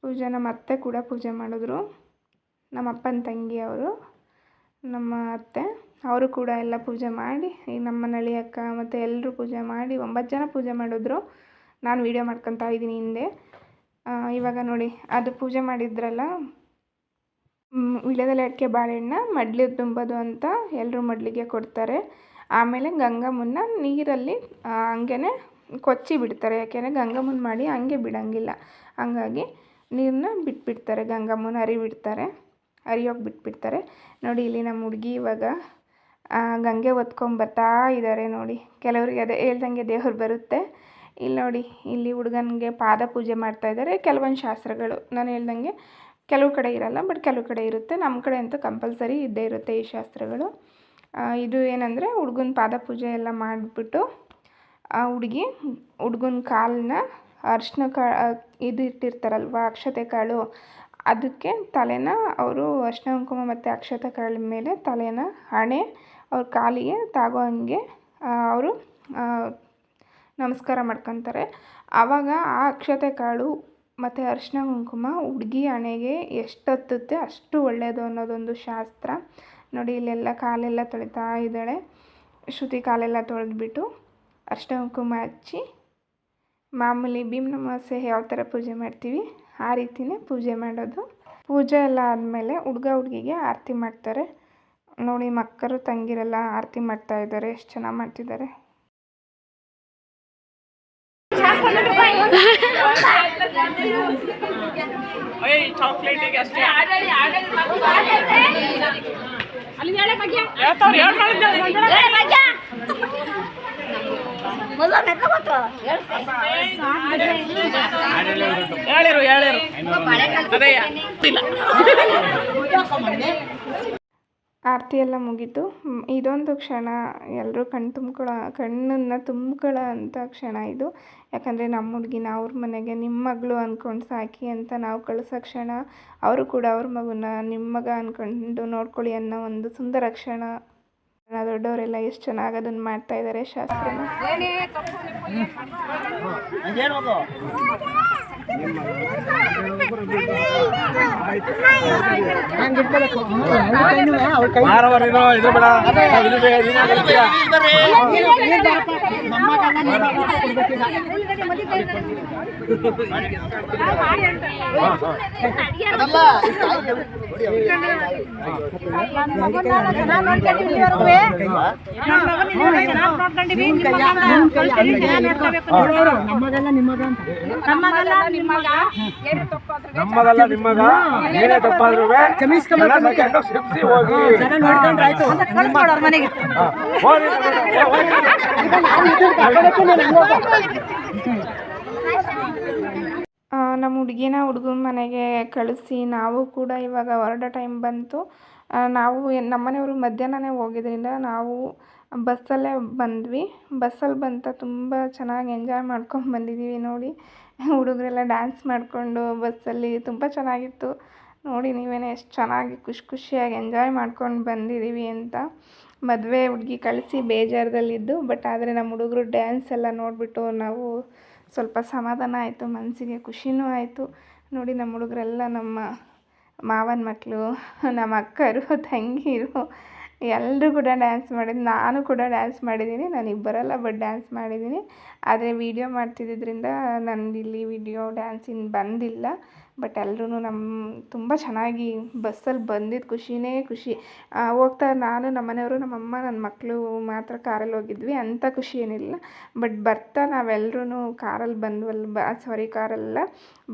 ಪೂಜೆ ನಮ್ಮ ಅತ್ತೆ ಕೂಡ ಪೂಜೆ ಮಾಡಿದ್ರು. ನಮ್ಮ ಅಪ್ಪನ ತಂಗಿ ಅವರು, ನಮ್ಮ ಅತ್ತೆ, ಅವರು ಕೂಡ ಎಲ್ಲ ಪೂಜೆ ಮಾಡಿ ಈಗ ನಮ್ಮ ನಳಿ ಅಕ್ಕ ಮತ್ತು ಎಲ್ಲರೂ ಪೂಜೆ ಮಾಡಿ, ಒಂಬತ್ತು ಜನ ಪೂಜೆ ಮಾಡಿದ್ರು. ನಾನು ವೀಡಿಯೋ ಮಾಡ್ಕೊತಾ ಇದ್ದೀನಿ ಹಿಂದೆ. ಇವಾಗ ನೋಡಿ, ಅದು ಪೂಜೆ ಮಾಡಿದ್ರಲ್ಲ ವೀಳ್ಯದೆಲೆ ಅಡಿಕೆ ಬಾಳೆಹಣ್ಣ ಮಡ್ಲಿ ತುಂಬೋದು ಅಂತ ಎಲ್ಲರೂ ಮಡ್ಲಿಗೆ ಕೊಡ್ತಾರೆ. ಆಮೇಲೆ ಗಂಗಮ್ಮನ್ನ ನೀರಲ್ಲಿ ಹಂಗೆ ಕೊಚ್ಚಿ ಬಿಡ್ತಾರೆ. ಯಾಕೆಂದರೆ ಗಂಗಮ್ಮನ ಮಾಡಿ ಹಂಗೆ ಬಿಡೋಂಗಿಲ್ಲ. ಹಂಗಾಗಿ ನೀರನ್ನ ಬಿಟ್ಬಿಡ್ತಾರೆ. ಗಂಗಮ್ಮನ ಹರಿಬಿಡ್ತಾರೆ. ಹರಿಯೋಗಿ ಬಿಟ್ಬಿಡ್ತಾರೆ. ನೋಡಿ, ಇಲ್ಲಿ ನಮ್ಮ ಹುಡುಗಿ ಇವಾಗ ಗಂಗೆ ಗಂಗೆ ಬರ್ತಾ ಇದ್ದಾರೆ ನೋಡಿ. ಕೆಲವರಿಗೆ ಅದೇ ಹೇಳ್ದಂಗೆ ದೇವ್ರು ಬರುತ್ತೆ. ಇಲ್ಲಿ ನೋಡಿ, ಇಲ್ಲಿ ಹುಡುಗನಿಗೆ ಪಾದ ಪೂಜೆ ಮಾಡ್ತಾ ಇದ್ದಾರೆ ಕೆಲವೊಂದು ಶಾಸ್ತ್ರಗಳು. ನಾನು ಹೇಳ್ದಂಗೆ ಕೆಲವು ಕಡೆ ಇರಲ್ಲ, ಬಟ್ ಕೆಲವು ಕಡೆ ಇರುತ್ತೆ. ನಮ್ಮ ಕಡೆ ಅಂತೂ ಕಂಪಲ್ಸರಿ ಇದ್ದೇ ಇರುತ್ತೆ ಈ ಶಾಸ್ತ್ರಗಳು. ಇದು ಏನಂದರೆ ಹುಡುಗನ ಪಾದ ಪೂಜೆ ಎಲ್ಲ ಮಾಡಿಬಿಟ್ಟು ಆ ಹುಡುಗಿ ಹುಡುಗನ ಕಾಲನ್ನ ಅರಿಶಿನ ಕಾ ಇದು ಇಟ್ಟಿರ್ತಾರಲ್ವ, ಅಕ್ಷತೆ ಕಾಳು, ಅದಕ್ಕೆ ತಲೆನ ಅವರು ಅರಿಶಿನ ಕುಂಕುಮ ಮತ್ತು ಅಕ್ಷತೆ ಕಾಳಿನ ಮೇಲೆ ತಲೆನ ಹಣೆ ಅವ್ರ ಕಾಲಿಗೆ ತಾಗೋ ಹಂಗೆ ಅವರು ನಮಸ್ಕಾರ ಮಾಡ್ಕೊತಾರೆ. ಆವಾಗ ಆ ಅಕ್ಷತೆ ಕಾಳು ಮತ್ತು ಅರಿಶಿನ ಕುಂಕುಮ ಹುಡುಗಿ ಹಣೆಗೆ ಎಷ್ಟು ಹತ್ತುತ್ತೆ ಅಷ್ಟು ಒಳ್ಳೆಯದು ಅನ್ನೋದೊಂದು ಶಾಸ್ತ್ರ. ನೋಡಿ, ಇಲ್ಲೆಲ್ಲ ಕಾಲೆಲ್ಲ ತೊಳಿತಾ ಇದ್ದಾಳೆ. ಶ್ರುತಿ ಕಾಲೆಲ್ಲ ತೊಳೆದ್ಬಿಟ್ಟು ಅರಿಶಿನ ಕುಂಕುಮ ಹಚ್ಚಿ, ಮಾಮೂಲಿ ಭೀಮ್ ಅಮಾವಾಸ್ಯೆ ಯಾವ ಥರ ಪೂಜೆ ಮಾಡ್ತೀವಿ, ಆ ರೀತಿಯೇ ಪೂಜೆ ಮಾಡೋದು. ಪೂಜೆ ಎಲ್ಲ ಆದಮೇಲೆ ಹುಡುಗ ಹುಡುಗಿಗೆ ಆರತಿ ಮಾಡ್ತಾರೆ. ನೋಡಿ ಮಕ್ಕರು ತಂಗಿರೆಲ್ಲ ಆರತಿ ಮಾಡ್ತಾ ಇದ್ದಾರೆ, ಎಷ್ಟು ಚೆನ್ನಾಗಿ ಮಾಡ್ತಿದ್ದಾರೆ. ಹೇಳಿರು ಹೇಳಿರು ಅದೇ ಆರತಿ ಎಲ್ಲ ಮುಗೀತು. ಇದೊಂದು ಕ್ಷಣ. ಎಲ್ಲರೂ ಕಣ್ಣು ತುಂಬ್ಕೊಳ್ಳೋ ಕಣ್ಣನ್ನು ತುಂಬ್ಕೊಳ್ಳೋ ಅಂಥ ಕ್ಷಣ ಇದು. ಯಾಕಂದರೆ ನಮ್ಮ ಹುಡುಗಿನ ಅವ್ರ ಮನೆಗೆ ನಿಮ್ಮ ಮಗಳು ಅಂದ್ಕೊಂಡು ಸಾಕಿ ಅಂತ ನಾವು ಕಳಿಸೋ ಕ್ಷಣ. ಅವರು ಕೂಡ ಅವ್ರ ಮಗುನ ನಿಮ್ಮ ಮಗ ಅಂದ್ಕೊಂಡು ನೋಡ್ಕೊಳ್ಳಿ ಅನ್ನೋ ಒಂದು ಸುಂದರ ಕ್ಷಣ. ದೊಡ್ಡವರೆಲ್ಲ ಎಷ್ಟು ಚೆನ್ನಾಗಿ ಅದನ್ನ ಮಾಡ್ತಾ ಇದ್ದಾರೆ ಶಾಸ್ತ್ರನ ನಮ್ಮದಲ್ಲ ನಿಮ್ಮದ ಏನೇ ತಪ್ಪಾದ್ರೂ ಕ್ಷಮಿಸಿ ಹೋಗಿ. ಹಾ. ಹೋಗಿ, ಆ, ನಮ್ಮ ಹುಡುಗಿನ ಹುಡುಗನ ಮನೆಗೆ ಕಳಿಸಿ ನಾವು ಕೂಡ ಇವಾಗ ಹೊರಡೋ ಟೈಮ್ ಬಂತು. ನಾವು ನಮ್ಮ ಮನೆಯವರು ಮಧ್ಯಾಹ್ನನೇ ಹೋಗಿದ್ರಿಂದ ನಾವು ಬಸ್ಸಲ್ಲೇ ಬಂದ್ವಿ. ಬಸ್ಸಲ್ಲಿ ಬಂತ ತುಂಬ ಚೆನ್ನಾಗಿ ಎಂಜಾಯ್ ಮಾಡ್ಕೊಂಡು ಬಂದಿದ್ದೀವಿ ನೋಡಿ. ಹುಡುಗರೆಲ್ಲ ಡ್ಯಾನ್ಸ್ ಮಾಡಿಕೊಂಡು ಬಸ್ಸಲ್ಲಿ ತುಂಬ ಚೆನ್ನಾಗಿತ್ತು. ನೋಡಿ ನೀವೇನೇ ಎಷ್ಟು ಚೆನ್ನಾಗಿ ಖುಷಿ ಖುಷಿಯಾಗಿ ಎಂಜಾಯ್ ಮಾಡ್ಕೊಂಡು ಬಂದಿದ್ದೀವಿ ಅಂತ. ಮದುವೆ ಹುಡುಗಿ ಕಳಿಸಿ ಬೇಜಾರದಲ್ಲಿದ್ದು ಬಟ್ ಆದರೆ ನಮ್ಮ ಹುಡುಗರು ಡ್ಯಾನ್ಸ್ ಎಲ್ಲ ನೋಡಿಬಿಟ್ಟು ನಾವು ಸ್ವಲ್ಪ ಸಮಾಧಾನ ಆಯಿತು ಮನಸ್ಸಿಗೆ ಖುಷಿನೂ ಆಯಿತು. ನೋಡಿ ನಮ್ಮ ಹುಡುಗರೆಲ್ಲ ನಮ್ಮ ಮಾವನ ಮಕ್ಕಳು ನಮ್ಮ ಅಕ್ಕರು, ತಂಗಿರು ಎಲ್ಲರೂ ಕೂಡ ಡ್ಯಾನ್ಸ್ ಮಾಡಿದ್ದು ನಾನು ಕೂಡ ಡ್ಯಾನ್ಸ್ ಮಾಡಿದ್ದೀನಿ ನನಗೆ ಬರಲ್ಲ ಬಟ್ ಡ್ಯಾನ್ಸ್ ಮಾಡಿದ್ದೀನಿ. ಆದರೆ ವಿಡಿಯೋ ಮಾಡ್ತಿದ್ದಿದ್ರಿಂದ ನಂದು ಇಲ್ಲಿ ವಿಡಿಯೋ ಡ್ಯಾನ್ಸಿಂದ ಬಂದಿಲ್ಲ ಬಟ್ ಎಲ್ಲರೂ ನಮ್ಮ ತುಂಬ ಚೆನ್ನಾಗಿ ಬಸ್ಸಲ್ಲಿ ಬಂದಿದ್ದು ಖುಷಿನೇ ಖುಷಿ. ಹೋಗ್ತಾ ನಾನು ನಮ್ಮ ಮನೆಯವರು ನಮ್ಮಮ್ಮ ನನ್ನ ಮಕ್ಕಳು ಮಾತ್ರ ಕಾರಲ್ಲಿ ಹೋಗಿದ್ವಿ ಅಂಥ ಖುಷಿ ಏನಿಲ್ಲ. ಬಟ್ ಬರ್ತಾ ನಾವೆಲ್ಲರೂ ಕಾರಲ್ಲಿ ಬಂದ್ವಲ್ಲ ಬ ಸಾರಿ ಕಾರಲ್ಲ,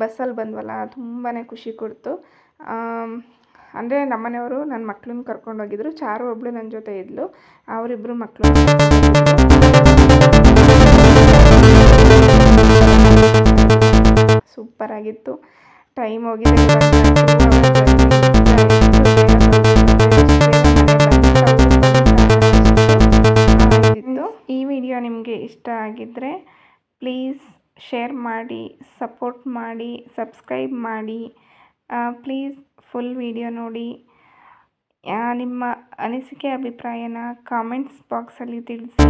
ಬಸ್ಸಲ್ಲಿ ಬಂದ್ವಲ್ಲ ತುಂಬಾ ಖುಷಿ ಕೊಡ್ತು. ಅಂದರೆ ನಮ್ಮನೆಯವರು ನನ್ನ ಮಕ್ಳನ್ನ ಕರ್ಕೊಂಡೋಗಿದ್ರು ಚಾರು ಒಬ್ಳು ನನ್ನ ಜೊತೆ ಇದ್ಲು. ಅವರಿಬ್ಬರು ಮಕ್ಕಳು ಸೂಪರ್ ಆಗಿತ್ತು. ಟೈಮ್ ಹೋಗಿದೆ. ಈ ವಿಡಿಯೋ ನಿಮಗೆ ಇಷ್ಟ ಆಗಿದ್ದರೆ ಪ್ಲೀಸ್ ಶೇರ್ ಮಾಡಿ, ಸಪೋರ್ಟ್ ಮಾಡಿ, ಸಬ್ಸ್ಕ್ರೈಬ್ ಮಾಡಿ. ಪ್ಲೀಸ್ ಫುಲ್ ವಿಡಿಯೋ ನೋಡಿ. ನಿಮ್ಮ ಅನಿಸಿಕೆ ಅಭಿಪ್ರಾಯನ ಕಾಮೆಂಟ್ಸ್ ಬಾಕ್ಸಲ್ಲಿ ತಿಳಿಸಿ.